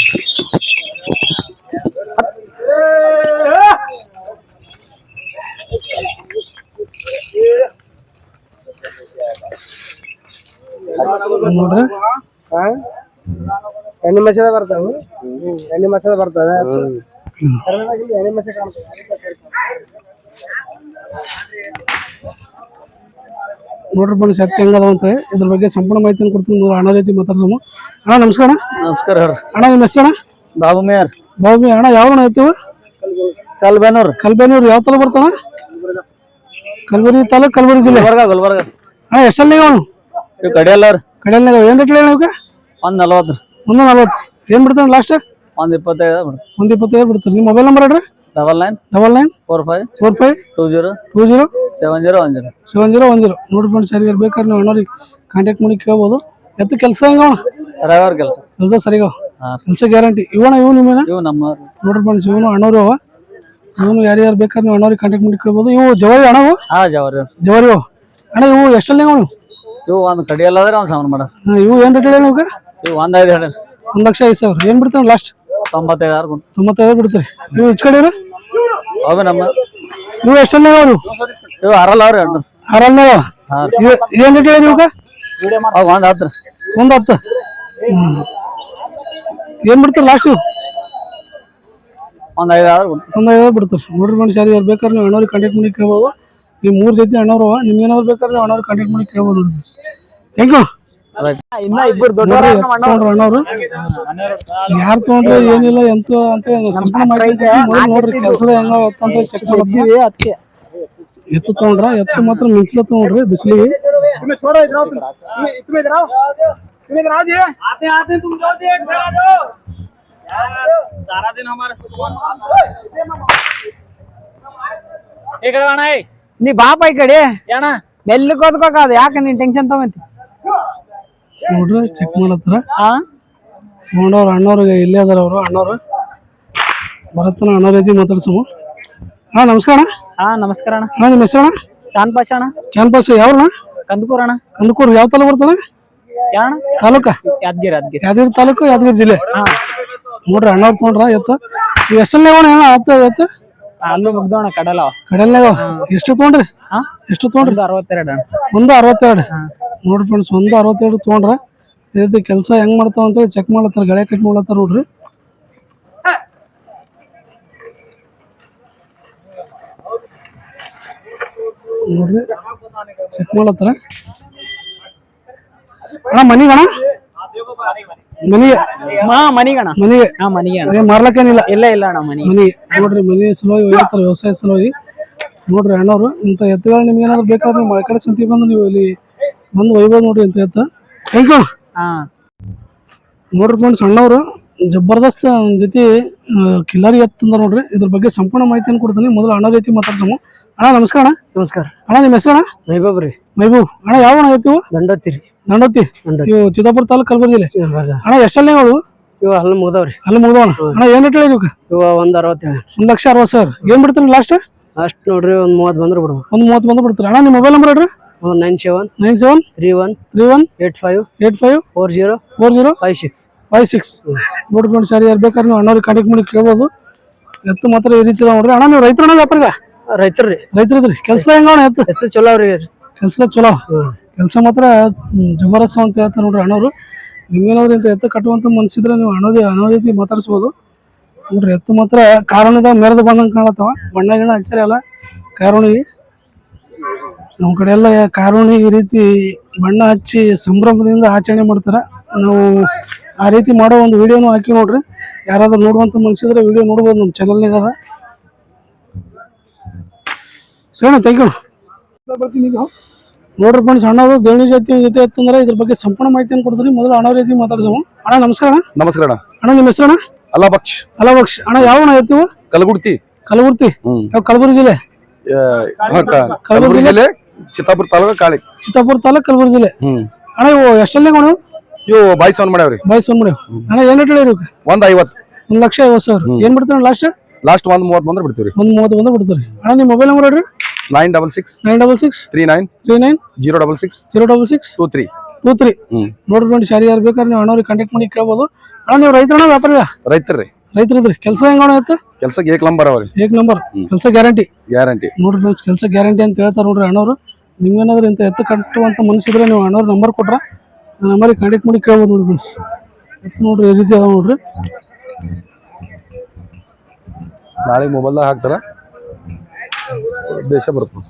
[SPEAKER 1] ನೋಡ್ರಿ.
[SPEAKER 3] ಎಣ್ಣೆ ಮಸದ ಬರ್ತಾವ. ಎಣ್ಣೆ ಮಸದ ಬರ್ತದೆ ಎಣ್ಣೆ ಮಸ
[SPEAKER 1] ನೋಡ್ರಿ ಫ್ರೆಂಡ್ಸ್ ಶಕ್ತಿ ಹೆಂಗದ ಅಂತ ಹೇಳಿ. ಇದ್ರ ಬಗ್ಗೆ ಸಂಪೂರ್ಣ ಮಾಹಿತಿಯನ್ನು ಕೊಡ್ತೀನಿ. ಮೂರು ಅಣ್ಣ ರೀತಿ ಮಾತಾಡ್ಸಮ್ಮ ಅಣ್ಣ ನಮಸ್ಕಾರ
[SPEAKER 3] ನಮಸ್ಕಾರ
[SPEAKER 1] ಅಣ್ಣ ನಿಮ್ಮ ಹೆಸರು ಅಣ್ಣ?
[SPEAKER 3] ಬಾಬು ಮೇಯರ್
[SPEAKER 1] ಬಾಬಿ ಅಣ್ಣ ಯಾವ ಅಣ್ಣ ಐತಿ ಇವು?
[SPEAKER 3] ಕಲ್ಬೇನೂರ್.
[SPEAKER 1] ಕಲ್ಬೇನೂರು ಯಾವ ತಲೆ ಬರ್ತಾನ ಕಲಬುರಗಿ ತಾಲೂಕು ಕಲಬುರಗಿ ಜಿಲ್ಲೆ.
[SPEAKER 3] ಗುಲ್ಬರ್ಗ ಗುಲ್ಬರ್ಗ.
[SPEAKER 1] ಅಣ್ಣ ಎಷ್ಟಲ್ಲಿ ಅವನು
[SPEAKER 3] ಕಡೆಯಲ್ಲ ಕಡಿಯಲ್ಲ
[SPEAKER 1] ಕಡೆಯಲ್ಲಿ ಏನು ರೇಟ್ ಹೇಳಿ ನೀವು
[SPEAKER 3] ಒಂದ್ ನಲವತ್ತು
[SPEAKER 1] ಒಂದು ನಲ್ವತ್ತು. ಏನು ಬಿಡ್ತಾನೆ ಲಾಸ್ಟ್
[SPEAKER 3] ಒಂದ್ ಇಪ್ಪತ್ತೈದು
[SPEAKER 1] ಒಂದು ಇಪ್ಪತ್ತೈದು ಬಿಡ್ತಾರೆ ನಿಮ್ಮ ಮೊಬೈಲ್ ನಂಬರ್ ಹೇಳ್ರಿ.
[SPEAKER 3] Double nine
[SPEAKER 1] double nine
[SPEAKER 3] four five
[SPEAKER 1] four five
[SPEAKER 3] two zero
[SPEAKER 1] two zero
[SPEAKER 3] seven zero one zero
[SPEAKER 1] seven zero one zero ನೋಡಿ ಫ್ರೆಂಡ್ಸ್ ಯಾರಿಗಾರು ಬೇಕಾದ್ರೆ ನೀವು ಅಣ್ಣವ್ರಿಗೆ ಕಾಂಟ್ಯಾಕ್ಟ್ ಮಾಡಿ ಕೇಳ್ಬೋದು. ಎತ್ತು ಕೆಲಸ ಹೆಂಗ
[SPEAKER 3] ಸರಿಯಾಗ ಕೆಲಸ.
[SPEAKER 1] ಕೆಲಸ ಸರಿಗ. ಕೆಲಸ ಗ್ಯಾರಂಟಿ ಇವನ ಇವ್ ನಿಮ್ಮನ?
[SPEAKER 3] ಇವು ನಮ್ಮ
[SPEAKER 1] ನೋಡ್ರಿ ಫ್ರೆಂಡ್ಸ್ ಇವನು ಅಣ್ಣವ್ರು ಅವ. ಇವನು ಯಾರ್ಯಾರು ಬೇಕಾದ್ರೆ ನೀವು ಅಣ್ಣವ್ರಿಗೆ ಕಾಂಟ್ಯಾಕ್ಟ್ ಮಾಡಿ ಕೇಳ್ಬೋದು. ಇವು ಜವಾರಿ ಅಣ್ಣವು
[SPEAKER 3] ಹಾಂ ಜವರಿ
[SPEAKER 1] ಜವಾರಿ ಅಣ್ಣ ಇವು ಎಷ್ಟಲ್ಲಿ ಅವನು
[SPEAKER 3] ಇವು ಒಂದು ಕಡಿಯಲ್ಲ ಅಂದ್ರೆ ಒಂದು ಸಾಮಾನು ಮಾಡ.
[SPEAKER 1] ಇವು ಏನು ರೇಟ್ ಹೇಳಿ ನಿಮ್ಗೆ
[SPEAKER 3] ಇವು ಒಂದು ಐದು ಹೇಳಿ
[SPEAKER 1] ಒಂದು ಲಕ್ಷ ಐದು ಸಾವಿರ. ಏನು ಬಿಡ್ತಾನೆ ಲಾಸ್ಟ್
[SPEAKER 3] ತೊಂಬತ್ತೈದು ಆರು ಗುಂಟು.
[SPEAKER 1] ತೊಂಬತ್ತೈದು ಬಿಡ್ತಾರೆ. ನೀವು ಹೆಚ್ಚು ಕಡೆ ಇರು?
[SPEAKER 3] ನಮ್ಮ
[SPEAKER 1] ನೀವು ಎಷ್ಟಲ್ಲಿ ಅವರು
[SPEAKER 3] ಇವು ಅರಲ್ಲ ಅವ್ರಿ
[SPEAKER 1] ಆರಲ್ಲ
[SPEAKER 3] ಹಾ
[SPEAKER 1] ಏನು ರೇಟ್ ಹೇಳಿ ನಿಮ್ಗೆ
[SPEAKER 3] ಅವು ಒಂದು ಹತ್ರ
[SPEAKER 1] ಒಂದು ಹತ್ತು. ಏನು ಬಿಡ್ತಾರೆ ಲಾಸ್ಟ್ ಇವು?
[SPEAKER 3] ಒಂದ್ ಐದು ಆರು
[SPEAKER 1] ಒಂದು ಐದು ಬಿಡ್ತಾರೆ ನೋಡ್ರಿ ಮನುಷ್ಯ ಯಾರು ಬೇಕಾದ್ರೆ ನೀವು ಅಣ್ಣವ್ರಿಗೆ ಕಾಂಟ್ಯಾಕ್ಟ್ ಮಾಡಿ ಕೇಳ್ಬೋದು. ನೀವು ಮೂರು ಜೊತೆ ಅಣ್ಣವ್ರು ನಿಮ್ಗೆ ಏನಾದ್ರು ಬೇಕಾದ್ರೆ ಅಣ್ಣವ್ರು ಕಾಂಟ್ಯಾಕ್ಟ್ ಮಾಡಿ ಕೇಳ್ಬೋದು ಥ್ಯಾಂಕ್ ಯು
[SPEAKER 3] ಇನ್ನ ಇಬ್ಬರು
[SPEAKER 1] ದೊಡ್ಡವರು ಎತ್ತು ತೊಗೊಂಡ್ರು ಅಣ್ಣವ್ರು. ಯಾರು ತಗೊಂಡ್ರೆ ಏನಿಲ್ಲ ಎಂತ ಅಂತ ಸಂಪೂರ್ಣ ಮಾಹಿತಿ. ಮೊದಲು ನೋಡ್ರಿ ಕೆಲಸದ ಹೆಂಗ ಅಂತ ಚೆಕ್ ಮಾಡ್ತೀವಿ
[SPEAKER 3] ಅದಕ್ಕೆ.
[SPEAKER 1] ಎತ್ತು ತಗೊಂಡ್ರ ಎತ್ತು ಮಾತ್ರ ಮಿಂಚಲ ತಗೊಂಡ್ರಿ ಬಿಸಿಲಿಗೆ.
[SPEAKER 3] ನೀ ಬಾಪ ಈ ಕಡೆ. ಅಣ್ಣ ಮೆಲ್ಲಕ್ ಓದ್ಕೋಕದು ಯಾಕೆ ನೀನ್ ಟೆನ್ಷನ್ ತಗೊಂತಿ?
[SPEAKER 1] ನೋಡ್ರಿ ಚೆಕ್ ಮಾಡತ್ತಾರ? ತಗೊಂಡವ್ರ ಅಣ್ಣವ್ರಿಗೆ ಇಲ್ಲೇ ಅದಾರ ಅವರು ಅಣ್ಣವ್ರು. ಬರತ್ತನ ಅಣ್ಣವ್ರ ಐತಿ ಹಾ ನಮಸ್ಕಾರ ಅಣ್ಣ.
[SPEAKER 3] ಹಾ ನಮಸ್ಕಾರ ಅಣ್ಣ.
[SPEAKER 1] ಹಾ ನಿಮ್ಮ ಹೆಸರು ಅಣ್ಣ
[SPEAKER 3] ಚಾಂದ್ ಪಾಷ ಅಣ್ಣ.
[SPEAKER 1] ಚಾನ್ಪಾಸ್ ಯಾವ್ರಣ್ಣ?
[SPEAKER 3] ಕಂದಕೂರ್ ಅಣ್ಣ.
[SPEAKER 1] ಕಂದಕೂರ್ ಯಾವ ತಾಲೂಕು
[SPEAKER 3] ಯಾಣ
[SPEAKER 1] ತಾಲೂಕ?
[SPEAKER 3] ಯಾದಗಿರಿ ಯಾದಗಿರಿ.
[SPEAKER 1] ಯಾದಗಿರಿ ತಾಲೂಕು ಯಾದಗಿರಿ ಜಿಲ್ಲೆ?
[SPEAKER 3] ಹಾ.
[SPEAKER 1] ನೋಡ್ರಿ ಅಣ್ಣವ್ರು ತಗೊಂಡ್ರ ಎತ್ತ. ಇವ್ ಎಷ್ಟಲ್ಲಿ ಅಣ್ಣ? ಹೆಂಗ ಆತ ಎತ್ತ?
[SPEAKER 3] ಅಲ್ಲೂ ಮುಗ್ದೋಣ ಕಡಲ.
[SPEAKER 1] ಕಡಲ ಎಷ್ಟು ತೊಗೊಂಡ್ರಿ? ಎಷ್ಟು ತೊಗೊಂಡ್ರಿ?
[SPEAKER 3] ಅರವತ್ತೆರಡು
[SPEAKER 1] ಒಂದು ಅರವತ್ತೆರಡು. ನೋಡ್ರಿ ಫ್ರೆಂಡ್ಸ್ ಒಂದು ಅರವತ್ತೆರಡು ತೊಗೊಂಡ್ರ ಈ ರೀತಿ ಕೆಲಸ ಹೆಂಗ್ ಮಾಡ್ತಾವ ಅಂತ ಚೆಕ್ ಮಾಡ್ಲತ್ತಾರ ಗಳೆ ಕಟ್ ಮಾಡ್ಲತ್ತಾರ ನೋಡ್ರಿ. ನೋಡ್ರಿ ಚೆಕ್ ಮಾಡ್ಲತ್ತಾರ. ಅಣ್ಣ ಮನಿಗೆ ಅಣ್ಣ? ಮನಿಗೆ
[SPEAKER 3] ಹಾ ಮನಿಗಣ.
[SPEAKER 1] ಮನಿಗೆ
[SPEAKER 3] ಹಾ ಮನಿಗೆ ಅಣ್ಣ
[SPEAKER 1] ಅದೇ ಮಾರ್ಲಕ್ಕೇನಿಲ್ಲ.
[SPEAKER 3] ಇಲ್ಲ ಇಲ್ಲ ಅಣ್ಣ ಮನಿ.
[SPEAKER 1] ಮನಿ. ನೋಡ್ರಿ ಮನಿ ಸಲುವಾಗಿ ಒಯ್ಯತ್ತಾರೆ ವ್ಯವಸಾಯ ಸಲುವಾಗಿ. ನೋಡ್ರಿ ಅಣ್ಣವ್ರು ಇಂಥ ಎತ್ತುಗಳು ನಿಮ್ಗೆ ಏನಾದ್ರು ಬೇಕಾದ್ರೆ ನೀವು ಮಳೆ ಕಡೆ ಸಂತಿ ಬಂದು ನೀವು ಇಲ್ಲಿ ಬಂದು ಒಯ್ಬೋದು ನೋಡ್ರಿ ಇಂಥ ಎತ್ತ. ಥ್ಯಾಂಕ್ ಯು
[SPEAKER 3] ಹಾ.
[SPEAKER 1] ನೋಡ್ರಿ ಫ್ರೆಂಡ್ಸ್ ಅಣ್ಣವ್ರು ಜಬರ್ದಸ್ತ್ ಅವ್ನ್ ಜೊತೆ ಆ, ಕಿಲಾರಿ ಎತ್ತಂದ ನೋಡ್ರಿ ಇದ್ರ ಬಗ್ಗೆ ಸಂಪೂರ್ಣ ಮಾಹಿತಿಯನ್ನು ಕೊಡ್ತೀನಿ. ಮೊದಲು ಅಣ್ಣ ರೀತಿ ಮಾತಾಡ್ಸಮು ಅಣ್ಣ ನಮಸ್ಕಾರ ಅಣ್ಣ.
[SPEAKER 3] ನಮಸ್ಕಾರ.
[SPEAKER 1] ಅಣ್ಣ ನಿಮ್ಮ ಹೆಸರು ಅಣ್ಣ
[SPEAKER 3] ವೈಭವ್ ರೀ.
[SPEAKER 1] ಮೈಬೂಬ್ ಅಣ್ಣ ಯಾವ ಅಣ್ಣ ಎತ್ತು?
[SPEAKER 3] ದಂಡತ್ತಿ
[SPEAKER 1] ದಂಡತಿ ಇವು ಚಿತ್ತಾಪುರ ತಾಲೂಕ್ ಕಲಬುರಗಿ ಜಿಲ್ಲೆ ಅಣ್ಣ ಎಷ್ಟಲ್ಲೇ ನೀವು
[SPEAKER 3] ಇವ? ಅಲ್ಲಿ ಮುಗ್ದವ್ರಿ.
[SPEAKER 1] ಅಲ್ಲಿ ಮುಗ್ದವಣ ಅಣ್ಣ ಏನು ರೇಟ್ ಹೇಳಿ
[SPEAKER 3] ಇವ ಒಂದ್ ಅರವತ್ತೇಳು.
[SPEAKER 1] ಒಂದು ಲಕ್ಷ ಅರವತ್ತು ಸಾವಿರ. ಏನು ಬಿಡ್ತೀರಿ ಲಾಸ್ಟ್
[SPEAKER 3] ಲಾಸ್ಟ್ ನೋಡ್ರಿ ಒಂದ್ ಮೂವತ್ ಬಂದ್ರೆ ಬಿಡ್ಬೇಕು.
[SPEAKER 1] ಒಂದು ಮೂವತ್ತು ಬಂದ್ರೆ ಬಿಡ್ತೀರಿ? ಅಣ್ಣ ನಿಮ್ಮ ಮೊಬೈಲ್ ನಂಬರ್ ಹೇಳ್ರಿ.
[SPEAKER 3] Nine seven
[SPEAKER 1] nine seven
[SPEAKER 3] three one
[SPEAKER 1] three one
[SPEAKER 3] eight five
[SPEAKER 1] eight five
[SPEAKER 3] four zero
[SPEAKER 1] four zero
[SPEAKER 3] five six
[SPEAKER 1] five six ನೋಡಿ ಯಾರು ಯಾರು ಬೇಕಾದ್ರೆ ನೀವು ಅಣ್ಣವ್ರಿಗೆ ಕಾಂಟ್ಯಾಕ್ಟ್ ಮಾಡಿ ಕೇಳ್ಬೋದು. ಎತ್ತು ಮಾತ್ರ ಈ ರೀತಿ ನೋಡ್ರಿ. ಅಣ್ಣ ನೀವು ರೈತರಣ್ಣ ವ್ಯಾಪಾರಿಗ?
[SPEAKER 3] ರೈತರ್ರಿ
[SPEAKER 1] ರೈತರಿದ್ರಿ. ಕೆಲಸ ಹೆಂಗ ಎತ್ತು?
[SPEAKER 3] ಎಷ್ಟು ಚಲೋ ಅವ್ರಿ.
[SPEAKER 1] ಕೆಲಸ ಚಲೋ. ಕೆಲಸ ಮಾತ್ರ ಜಬರಸ್ ಅಂತ ಹೇಳ್ತಾರೆ ನೋಡ್ರಿ ಅಣ್ಣವರು. ನಿಮ್ಗೇನಾದ್ರು ಇಂಥ ಎತ್ತು ಕಟ್ಟುವಂತ ಮನಸ್ಸಿದ್ರೆ ನೀವು ಅಣ್ಣ ಅಣ್ಣ ಜೊತೆ ಮಾತಾಡಿಸ್ಬೋದು. ನೋಡ್ರಿ, ಎತ್ತು ಮಾತ್ರ ಕಾರಣದ ಮೆರೆದು ಬಂದಂಗೆ ಕಾಣತ್ತವ. ಬಣ್ಣ ಗಿಣ್ಣ ಹಚ್ಚಾರ ಎಲ್ಲ ಕಾರುಣಿಗೆ ನಮ್ಮ ಕಡೆ ಎಲ್ಲ ಕಾರುಣಿ ಈ ರೀತಿ ಬಣ್ಣ ಹಚ್ಚಿ ಸಂಭ್ರಮದಿಂದ ಆಚರಣೆ ಮಾಡ್ತಾರೆ. ನಾವು ಆ ರೀತಿ ಮಾಡೋ ಒಂದು ವಿಡಿಯೋನು ಹಾಕಿ ನೋಡ್ರಿ. ಯಾರಾದ್ರೂ ನೋಡುವಂತ ಮನ್ಸಿದ್ರೆ ವಿಡಿಯೋ ನೋಡ್ಬೋದು, ನಮ್ಮ ಚಾನಲ್ನಾಗ ಅದ. ಸರಿ ಥ್ಯಾಂಕ್ ಯು ನೋಡ್ರಿ ಫ್ರೆಂಡ್ಸ್ ಅಣ್ಣವರು ದೇವಣಿ ಜಾತಿ ಜೊತೆ ಅಂತಂದ್ರೆ ಇದ್ರ ಬಗ್ಗೆ ಸಂಪೂರ್ಣ ಮಾಹಿತಿಯನ್ನು ಕೊಡ್ತೀನಿ. ಮೊದಲು ಅಣ್ಣ ರೀತಿ ಮಾತಾಡ್ಸೋಣ. ಅಣ್ಣ ನಮಸ್ಕಾರ ಅಣ್ಣ.
[SPEAKER 2] ನಮಸ್ಕಾರ ಅಣ್ಣ.
[SPEAKER 1] ಅಣ್ಣ ನಿಮ್ಮ ಹೆಸರು ಅಣ್ಣ?
[SPEAKER 2] ಅಲ್ಲ ಬಕ್ಷ್
[SPEAKER 1] ಅಲಬಕ್ಷ್ ಅಣ್ಣ ಯಾವ ಅಣ್ಣ ಎತ್ತಿವು
[SPEAKER 2] ಕಲಗುಡ್ತಿ
[SPEAKER 1] ಕಲಬುರ್ತಿ
[SPEAKER 2] ಹ್ಮ್.
[SPEAKER 1] ಯಾವ ಕಲಬುರಗಿ ಜಿಲ್ಲೆ?
[SPEAKER 2] ಕಲಬುರ್ಗಿ ಹಾ, ಕ- ಕಲಬುರಗಿ ಜಿಲ್ಲೆ? ಚಿತ್ತಾಪುರ ತಾಲೂಕು ಕಾಳಿ.
[SPEAKER 1] ಚಿತ್ತಾಪುರ ತಾಲೂಕ್ ಕಲಬುರ್ಗಿ ಜಿಲ್ಲೆ.
[SPEAKER 2] ಹ್ಮ್.
[SPEAKER 1] ಅಣ್ಣ ಇವು ಎಷ್ಟಲ್ಲೇ ಅಣ್ಣ
[SPEAKER 2] ಇವು? Boys on ಮಾಡ್ಯಾವ್ರಿ.
[SPEAKER 1] ಬಾಯ್ ಸೋನ್ ಮಾಡಿ ಅಣ್ಣ ಏನ್ ರೇಟ್ ಹೇಳಿ ಇವಕ್ಕೆ
[SPEAKER 2] ಒಂದ್ ಐವತ್
[SPEAKER 1] ಒಂದು ಲಕ್ಷ ಐವತ್ತು ಸಾವಿರ. ಏನ್ ಬಿಡ್ತಾರೆ ಲಾಸ್ಟ್
[SPEAKER 2] ಲಾಸ್ಟ್ ಒಂದ್ ಮೂವತ್ ಬಂದ್ರೆ ಬಿಡ್ತೀವ್ರಿ.
[SPEAKER 1] ಒಂದ್ ಮೂವತ್ತು ಬಂದು ಬಿಡ್ತಾರೆ. ಅಣ್ಣ ನಿಮ್ಮ ಮೊಬೈಲ್ ನಂಬರ್ ಹೇಳ್ರಿ.
[SPEAKER 2] Nine double six
[SPEAKER 1] nine double six
[SPEAKER 2] three nine
[SPEAKER 1] three nine
[SPEAKER 2] zero double six
[SPEAKER 1] zero double six
[SPEAKER 2] two three
[SPEAKER 1] two three ನೋಡ್ರಿ ನೋಡಿ ಯಾರು ಯಾರು ಬೇಕಾದ್ರೆ ನೀವು ಅಣ್ಣವ್ರಿಗೆ ಕಾಂಟ್ಯಾಕ್ಟ್ ಮಾಡಿ ಕೇಳ್ಬೋದು. ಅಣ್ಣ ನೀವು ರೈತರಣ್ಣ ವ್ಯಾಪಾರ
[SPEAKER 2] ರೈತರ್ರಿ.
[SPEAKER 1] ರೈತರಿದ್ರಿ. ಕೆಲಸ ಹೆಂಗ ಇತ್ತು
[SPEAKER 2] ಕೆಲ್ಸಕ್ಕೆ ಏಕ್ ನಂಬರ್ ಅವ್ರಿ.
[SPEAKER 1] ಏಕ್ ನಂಬರ್. ಕೆಲಸ ಗ್ಯಾರಂಟಿ.
[SPEAKER 2] ಗ್ಯಾರಂಟಿ.
[SPEAKER 1] ನೋಡ್ರಿ ಫ್ರೆಂಡ್ಸ್ ಕೆಲಸ ಗ್ಯಾರಂಟಿ ಅಂತ ಹೇಳ್ತಾರೆ ನೋಡ್ರಿ ಅಣ್ಣವ್ರು. ನಿಮ್ಗೇನಾದ್ರೂ ಇಂಥ ಎತ್ತು ಕಟ್ಟುವಂತ ಮನಸ್ಸಿದ್ರೆ ನೀವು ಅಣ್ಣವ್ರ ನಂಬರ್ ಕೊಟ್ರ ನಂಬರಿಗೆ ಕಾಂಟ್ಯಾಕ್ಟ್ ಮಾಡಿ ಕೇಳ್ಬೋದು ನೋಡಿ ಫ್ರೆಂಡ್ಸ್ ಎತ್ತು ನೋಡ್ರಿ ಈ ರೀತಿ ಅದಾವ ನೋಡ್ರಿ.
[SPEAKER 2] ನಾಳೆ ಮೊಬೈಲ್ದಾಗ ಹಾಕ್ತಾರ? ದೇಶ ಬರ್ತದೆ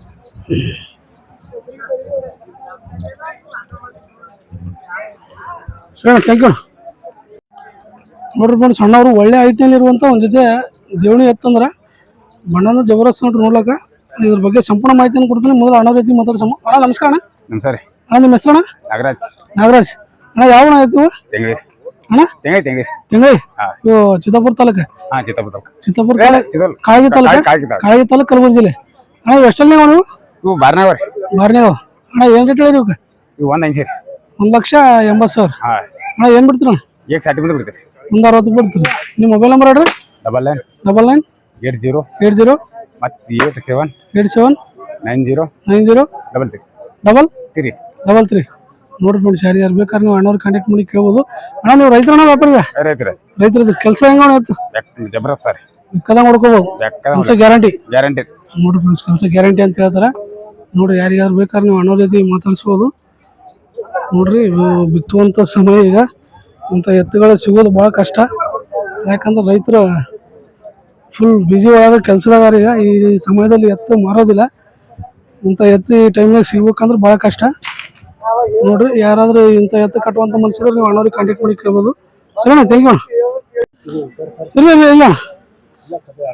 [SPEAKER 1] ಸರ್ ಥ್ಯಾಂಕ್ ಯು. ನೋಡ್ರಿ ಫ್ರೆಂಡ್ಸ್ ಸಣ್ಣವರು ಒಳ್ಳೆ ಹೈಟ್ನಲ್ಲಿ ಇರುವಂಥ ಒಂದು ಜೊತೆ ದೇವಣಿ ಎತ್ತಂದ್ರೆ ಬಣ್ಣನ ಜಬರಸ್ ನೋಡ್ರಿ ನೋಡ್ಲಕ್ಕ. ಇದ್ರ ಬಗ್ಗೆ ಸಂಪೂರ್ಣ ಮಾಹಿತಿಯನ್ನು ಕೊಡ್ತೀನಿ. ಮೊದಲು ಅಣ್ಣ ರೀತಿ ಮಾತಾಡ್ಸಮ್ಮ. ಅಣ್ಣ ನಮಸ್ಕಾರ ಅಣ್ಣ.
[SPEAKER 2] ನಮಸ್ಕಾರ
[SPEAKER 1] ಅಣ್ಣ ನಿಮ್ಮ ಹೆಸರು ಅಣ್ಣ
[SPEAKER 2] ನಾಗರಾಜ್.
[SPEAKER 1] ನಾಗರಾಜ್. ಅಣ್ಣ ಯಾವ ಅಣ್ಣ ಆಯ್ತು
[SPEAKER 2] ಹಾ ತಿಂಗ್ಳಿ
[SPEAKER 1] ತಿಂಗ್ಳಿ
[SPEAKER 2] ತಿಂಗ್ಳಿ
[SPEAKER 1] ಇವು ಚಿತ್ತಾಪುರ ತಾಲೂಕ?
[SPEAKER 2] ಹಾ ಚಿತ್ತಾಪುರ ತಾಲೂಕ.
[SPEAKER 1] ಚಿತ್ತಾಪುರ ತಾಲೂಕ
[SPEAKER 2] ಇದಲ್ಲ
[SPEAKER 1] ಕಾಳಗಿ ತಾಲೂಕ? ಕಾಳಗಿ ತಾಲೂಕ. ಕಾಳಗಿ ತಾಲೂಕ ಜಿಲ್ಲೆ. ಅಣ್ಣ ಎಷ್ಟಲ್ಲಿ ನೀವು?
[SPEAKER 2] ಇವು ಬಾರ್ನಾವ ರೀ
[SPEAKER 1] ಬಾರ್ನಾವ ಅಣ್ಣ ಏನು ರೇಟ್ ಹೇಳಿರಿ ಇವಕ್ಕೆ
[SPEAKER 2] ಇವು ಒಂದ್ ಐದು ರೀ.
[SPEAKER 1] ಒಂದು ಲಕ್ಷ ಎಂಬತ್ತು ಸಾವಿರ.
[SPEAKER 2] ಹಾ.
[SPEAKER 1] ಅಣ್ಣ ಏನು ಬಿಡ್ತೀರ
[SPEAKER 2] ಈಗ ಸರ್ಟಿಫಿಕೇಟ್ ಬಿಡ್ತೀರಿ.
[SPEAKER 1] ಒಂದ್ ಅರವತ್ತು ಬಿಡ್ತೀರಿ. ನಿಮ್ಮ ಮೊಬೈಲ್ ನಂಬರ್ ಹೇಳ್ರಿ.
[SPEAKER 2] Double nine
[SPEAKER 1] double nine
[SPEAKER 2] eight zero
[SPEAKER 1] eight zero
[SPEAKER 2] ಮತ್ತು eight seven
[SPEAKER 1] eight seven
[SPEAKER 2] nine zero
[SPEAKER 1] nine zero
[SPEAKER 2] double three
[SPEAKER 1] double
[SPEAKER 2] three
[SPEAKER 1] double three ನೋಡ್ರಿ ಫ್ರೆಂಡ್ಸ್ ಯಾರು ಯಾರು ಬೇಕಾದ್ರೆ ನೀವು ಅಣ್ಣವ್ರು ಕಾಂಟ್ಯಾಕ್ಟ್ ಮಾಡಿ ಕೇಳ್ಬೋದು. ಅಣ್ಣ ನೀವು ರೈತರಣ್ಣ ವ್ಯಾಪಾರ
[SPEAKER 2] ರೈತರ.
[SPEAKER 1] ರೈತರದ್ದು ಕೆಲಸ ಹೆಂಗ ಇವತ್ತು
[SPEAKER 2] ಜಬರದಸ್ತ್ ಸರ್?
[SPEAKER 1] ಕದ ಮಾಡ್ಕೋಬಹುದು ಕೆಲಸ ಗ್ಯಾರಂಟಿ.
[SPEAKER 2] ಗ್ಯಾರಂಟಿ.
[SPEAKER 1] ನೋಡಿ ಫ್ರೆಂಡ್ಸ್ ಕೆಲಸ ಗ್ಯಾರಂಟಿ ಅಂತ ಹೇಳ್ತಾರೆ. ನೋಡ್ರಿ ಯಾರಿಗಾದ್ರು ಬೇಕಾದ್ರೆ ನೀವು ಅಣ್ಣವ್ರ ಜೊತೆ ಮಾತಾಡಿಸ್ಬೋದು. ನೋಡ್ರಿ ಬಿತ್ತುವಂಥ ಸಮಯ ಈಗ. ಇಂಥ ಎತ್ತುಗಳು ಸಿಗೋದು ಭಾಳ ಕಷ್ಟ. ಯಾಕಂದ್ರೆ ರೈತರು ಫುಲ್ ಬ್ಯುಸಿ ಒಳಗೆ ಕೆಲಸದಾಗ ಈಗ. ಈ ಸಮಯದಲ್ಲಿ ಎತ್ತು ಮಾರೋದಿಲ್ಲ. ಇಂಥ ಎತ್ತು ಈ ಟೈಮ್ನಾಗ ಸಿಗ್ಬೇಕಂದ್ರೆ ಭಾಳ ಕಷ್ಟ. ನೋಡ್ರಿ ಯಾರಾದ್ರೂ ಇಂತ ಎತ್ತ ಕಟ್ಟುವಂತ ಮನ್ಸಿದ್ರೆ ನೀವು ಅಣ್ಣವ್ರಿಗೆ ಕಾಂಟ್ಯಾಕ್ಟ್ ಮಾಡಿ ಕೇಳ್ಬೋದು. ಸರಿ ಯು ಇಲ್ಲ ಇಲ್ಲ ಇಲ್ಲ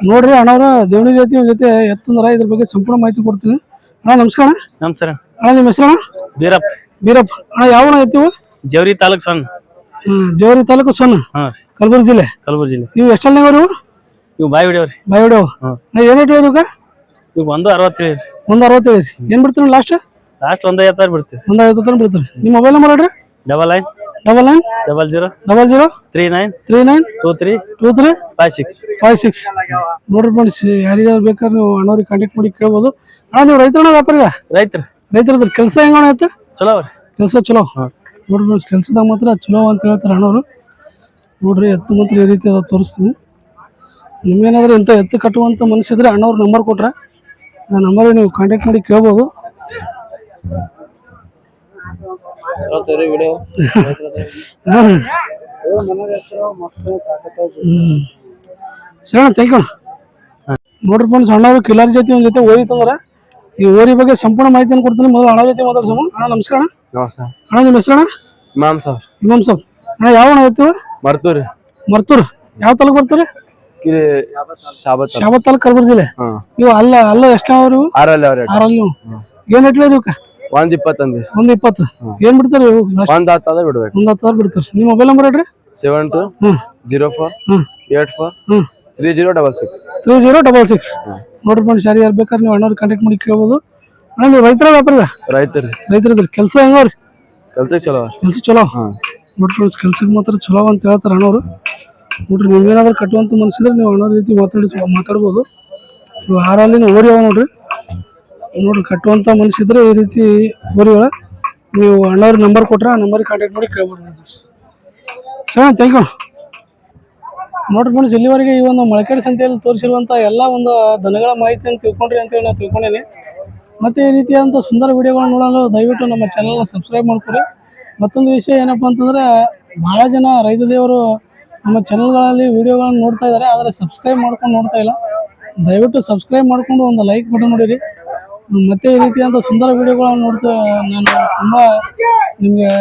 [SPEAKER 1] ನೋಡ್ರಿ ಅಣ್ಣವ್ರ ದೇವಣಿ ಜೊತೆ ಜೊತೆ ಎತ್ತಂದ್ರ ಇದ್ರ ಬಗ್ಗೆ ಸಂಪೂರ್ಣ ಮಾಹಿತಿ ಕೊಡ್ತೀನಿ. ಅಣ್ಣ ನಮಸ್ಕಾರ.
[SPEAKER 4] ನಮಸ್ಕಾರ
[SPEAKER 1] ಅಣ್ಣ ನಿಮ್ಮ ಹೆಸರು
[SPEAKER 4] ಬೀರಪ್ಪ.
[SPEAKER 1] ಬೀರಪ್ಪ. ಅಣ್ಣ ಯಾವ ಅಣ್ಣ ಎತ್ತಿವು
[SPEAKER 4] ಜವರಿ ತಾಲೂಕ್ ಸಣ್ಣ.
[SPEAKER 1] ಜವರಿ ತಾಲೂಕು ಸಣ್ಣ.
[SPEAKER 4] ಹಾ.
[SPEAKER 1] ಕಲಬುರಗಿ ಜಿಲ್ಲೆ.
[SPEAKER 4] ಕಲಬುರಗಿ ಜಿಲ್ಲೆ.
[SPEAKER 1] ನೀವು ಎಷ್ಟಲ್ಲಿ ಅವರು?
[SPEAKER 4] ನೀವು ಬಾಯಿ ಹೊಡಿಯವ್ರಿ.
[SPEAKER 1] ಬಾಯಿ
[SPEAKER 4] ಹ್ಮ್.
[SPEAKER 1] ಏನೇ ರೇಟ್ ಇವಾಗ?
[SPEAKER 4] ಇವು ಒಂದು ಅರವತ್ತೇಳು
[SPEAKER 1] ಒಂದು ಅರವತ್ತೇಳು ಏನ್ ಬಿಡ್ತೀನಿ ಲಾಸ್ಟ್
[SPEAKER 4] ಲಾಸ್ಟ್ ಒಂದು ಐವತ್ತಾರು ಬಿಡ್ತೀವಿ.
[SPEAKER 1] ಒಂದು ಐವತ್ತು ತನಕ ಬಿಡ್ತೀರಿ. ನಿಮ್ಮ ಮೊಬೈಲ್ ನಂಬರ್ ಹೇಳ್ರಿ.
[SPEAKER 4] Double nine
[SPEAKER 1] double nine
[SPEAKER 4] double zero
[SPEAKER 1] double zero
[SPEAKER 4] three nine
[SPEAKER 1] three nine
[SPEAKER 4] two three
[SPEAKER 1] two three
[SPEAKER 4] five six
[SPEAKER 1] five six ನೋಡ್ರಿ ಫ್ರೆಂಡ್ಸ್ ಯಾರಿಗಾದ್ರು ಬೇಕಾದ್ರೆ ನೀವು ಅಣ್ಣವ್ರಿಗೆ ಕಾಂಟ್ಯಾಕ್ಟ್ ಮಾಡಿ ಕೇಳ್ಬೋದು. ಅಣ್ಣ ನೀವು ರೈತರಣ್ಣ ವ್ಯಾಪಾರಿಗ?
[SPEAKER 4] ರೈತರು.
[SPEAKER 1] ರೈತರದ್ರ ಕೆಲಸ ಹೆಂಗಣ ಐತೆ?
[SPEAKER 4] ಚಲೋ ಅವ್ರಿ.
[SPEAKER 1] ಕೆಲಸ ಚಲೋ. ನೋಡ್ರಿ ಫ್ರೆಂಡ್ಸ್ ಕೆಲಸದಾಗ ಮಾತ್ರ ಚಲೋ ಅಂತ ಹೇಳ್ತಾರೆ ಅಣ್ಣವರು ನೋಡ್ರಿ ಎತ್ತು ಮಾತ್ರ ಈ ರೀತಿ ಅದ ತೋರಿಸ್ತೀನಿ. ನಿಮ್ಗೇನಾದ್ರೂ ಇಂಥ ಎತ್ತು ಕಟ್ಟುವಂಥ ಮನಸ್ಸಿದ್ರೆ ಅಣ್ಣವ್ರ ನಂಬರ್ ಕೊಟ್ರೆ ಆ ನಂಬರ್ ನೀವು ಕಾಂಟ್ಯಾಕ್ಟ್ ಮಾಡಿ ಕೇಳ್ಬೋದು. ಹಾ. ಹ್ಮ್. ಸರಿ ಅಣ್ಣ ಥ್ಯಾಂಕ್ ಯು ನೋಡ್ರಿ ಫ್ರೆಂಡ್ಸ್ ಅಣ್ಣವ್ರು ಕಿಲಾರಿ ಜೊತೆ ಒಂದ್ ಜೊತೆ ಓರಿ ತಂದ್ರೆ ಈ ಓರಿ ಬಗ್ಗೆ ಸಂಪೂರ್ಣ ಮಾಹಿತಿಯನ್ನು ಕೊಡ್ತೀನಿ. ಮೊದಲು ಅಣ್ಣ ಜೊತೆ ಮಾತಾಡ್ಸೋಣ. ಅಣ್ಣ ನಮಸ್ಕಾರ ಅಣ್ಣ. ನಿಮ್ಮ ಹೆಸರು ಅಣ್ಣ?
[SPEAKER 3] ಇಮಾಮ್ ಸರ್.
[SPEAKER 1] ಇಮಾಮ್ ಸಾಬ್ ಅಣ್ಣ ಯಾವ ಅಣ್ಣ ಎತ್ತು
[SPEAKER 3] ಮರ್ತೂರ್.
[SPEAKER 1] ಮರ್ತೂರ್. ಯಾವ ತಾಲೂಕು ಬರ್ತಾರೆ?
[SPEAKER 3] ಶಾಬತ್
[SPEAKER 1] ಶಾಬತ್ ತಾಲೂಕು ಕಲಬುರಗಿ ಜಿಲ್ಲೆ? ಇವು ಅಲ್ಲ ಅಲ್ಲ ಎಷ್ಟು ಅವ್ರು?
[SPEAKER 3] ಆರಲ್ಲಿ ಅವ್ರೆ
[SPEAKER 1] ಆರಲ್ಲಿ ಏನ್ ಇಟ್ಲೇ ಇವಕ್ಕೆ
[SPEAKER 3] ಒಂದ್ ಇಪ್ಪತ್ತಂದಿ.
[SPEAKER 1] ಒಂದ್ ಇಪ್ಪತ್ತು. ಏನ್ ಬಿಡ್ತಾರೆ ಒಂದ್?
[SPEAKER 3] ಒಂದ್ ಹತ್ತದ ಬಿಡ್ಬೇಕು.
[SPEAKER 1] ಒಂದ್ ಹತ್ತು ಸಾವಿರ ಬಿಡ್ತಾರೆ. ನಿಮ್ಮ ಮೊಬೈಲ್ ನಂಬರ್ ಹೇಳ್ರಿ.
[SPEAKER 3] Seven two zero four eight four three zero double six.
[SPEAKER 1] Three zero double six. ನೋಡ್ರಿ ಮಾಡಿ ಯಾರು ಯಾರು ಬೇಕಾದ್ರೆ ನೀವು ಅಣ್ಣವ್ರಿಗೆ ಕಾಂಟ್ಯಾಕ್ಟ್ ಮಾಡಿ ಕೇಳ್ಬೋದು. ಅಣ್ಣ ನೀವು ರೈತರ ವ್ಯಾಪಾರ
[SPEAKER 3] ರೈತರು.
[SPEAKER 1] ರೈತರದ್ರ. ಕೆಲಸ ಹೆಂಗವ್ರಿ?
[SPEAKER 3] ಕೆಲಸ ಚಲೋ
[SPEAKER 1] ಕೆಲಸ ಚಲೋ? ನೋಡ್ರಿ ಫ್ರೆಂಡ್ಸ್ ಕೆಲ್ಸಕ್ಕೆ ಮಾತ್ರ ಚಲೋ ಅಂತ ಹೇಳ್ತಾರೆ ಅಣ್ಣವ್ರು. ನೋಡ್ರಿ ನೀವೇನಾದ್ರೂ ಕಟ್ಟುವಂತ ಮನಸ್ಸಿದ್ರೆ ನೀವು ಅಣ್ಣವರ ರೀತಿ ಮಾತಾಡಿ ಮಾತಾಡ್ಬೋದು. ಇವು ಹಾರಲ್ಲಿ ಓರಿ ಅವ ನೋಡ್ರಿ. ನೋಡ್ರಿ, ಕಟ್ಟುವಂತ ಮನಸ್ಸಿದ್ರೆ ಈ ರೀತಿ ಓರಿಗಳ ನೀವು ಅಣ್ಣವ್ರ ನಂಬರ್ ಕೊಟ್ರೆ ಆ ನಂಬರ್ ಕಾಂಟ್ಯಾಕ್ಟ್ ಮಾಡಿ ಕೇಳ್ಬೋದು ಸರ್ ಥ್ಯಾಂಕ್ ಯು ನೋಡ್ರಿ ಫ್ರೆಂಡ್ಸ್ ಇಲ್ಲಿವರೆಗೆ ಈ ಒಂದು ಮೊಳಕೆಡ್ ಸಂತೆಯಲ್ಲಿ ತೋರಿಸಿರುವಂಥ ಎಲ್ಲ ಒಂದು ದನಗಳ ಮಾಹಿತಿಯನ್ನು ತಿಳ್ಕೊಂಡ್ರಿ ಅಂತೇಳಿ ನಾನು ತಿಳ್ಕೊಂಡೇನೆ. ಮತ್ತು ಈ ರೀತಿಯಾದಂಥ ಸುಂದರ ವಿಡಿಯೋಗಳನ್ನ ನೋಡಲು ದಯವಿಟ್ಟು ನಮ್ಮ ಚಾನಲ್ನ ಸಬ್ಸ್ಕ್ರೈಬ್ ಮಾಡ್ಕೊರಿ. ಮತ್ತೊಂದು ವಿಷಯ ಏನಪ್ಪ ಅಂತಂದರೆ ಭಾಳ ಜನ ರೈತ ದೇವರು ನಮ್ಮ ಚಾನಲ್ಗಳಲ್ಲಿ ವಿಡಿಯೋಗಳನ್ನು ನೋಡ್ತಾ ಇದ್ದಾರೆ, ಆದರೆ ಸಬ್ಸ್ಕ್ರೈಬ್ ಮಾಡ್ಕೊಂಡು ನೋಡ್ತಾ ಇಲ್ಲ. ದಯವಿಟ್ಟು ಸಬ್ಸ್ಕ್ರೈಬ್ ಮಾಡ್ಕೊಂಡು ಒಂದು ಲೈಕ್ ಬಟನ್ ನೋಡಿರಿ ಮತ್ತೆ ಈ ರೀತಿಯಾದಂಥ ಸುಂದರ ವಿಡಿಯೋಗಳನ್ನು ನೋಡ್ತಾ ನಾನು ತುಂಬ ನಿಮಗೆ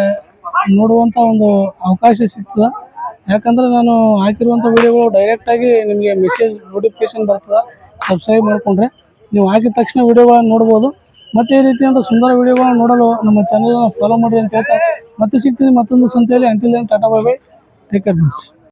[SPEAKER 1] ನೋಡುವಂಥ ಒಂದು ಅವಕಾಶ ಸಿಗ್ತದೆ. ಯಾಕಂದ್ರೆ ನಾನು ಹಾಕಿರುವಂಥ ವಿಡಿಯೋಗಳು ಡೈರೆಕ್ಟಾಗಿ ನಿಮಗೆ ಮೆಸೇಜ್ ನೋಟಿಫಿಕೇಶನ್ ಬರ್ತದೆ. ಸಬ್ಸ್ಕ್ರೈಬ್ ಮಾಡಿಕೊಂಡ್ರೆ ನೀವು ಹಾಕಿದ ತಕ್ಷಣ ವಿಡಿಯೋಗಳನ್ನು ನೋಡ್ಬೋದು. ಮತ್ತೆ ಈ ರೀತಿಯಾದ ಸುಂದರ ವಿಡಿಯೋಗಳನ್ನು ನೋಡಲು ನಮ್ಮ ಚಾನಲ್ ಫಾಲೋ ಮಾಡಿ ಅಂತ ಹೇಳ್ತಾ ಮತ್ತೆ ಸಿಗ್ತೀನಿ ಮತ್ತೊಂದು ಸಂತೆಯಲ್ಲಿ. Until tata bye bye take care friends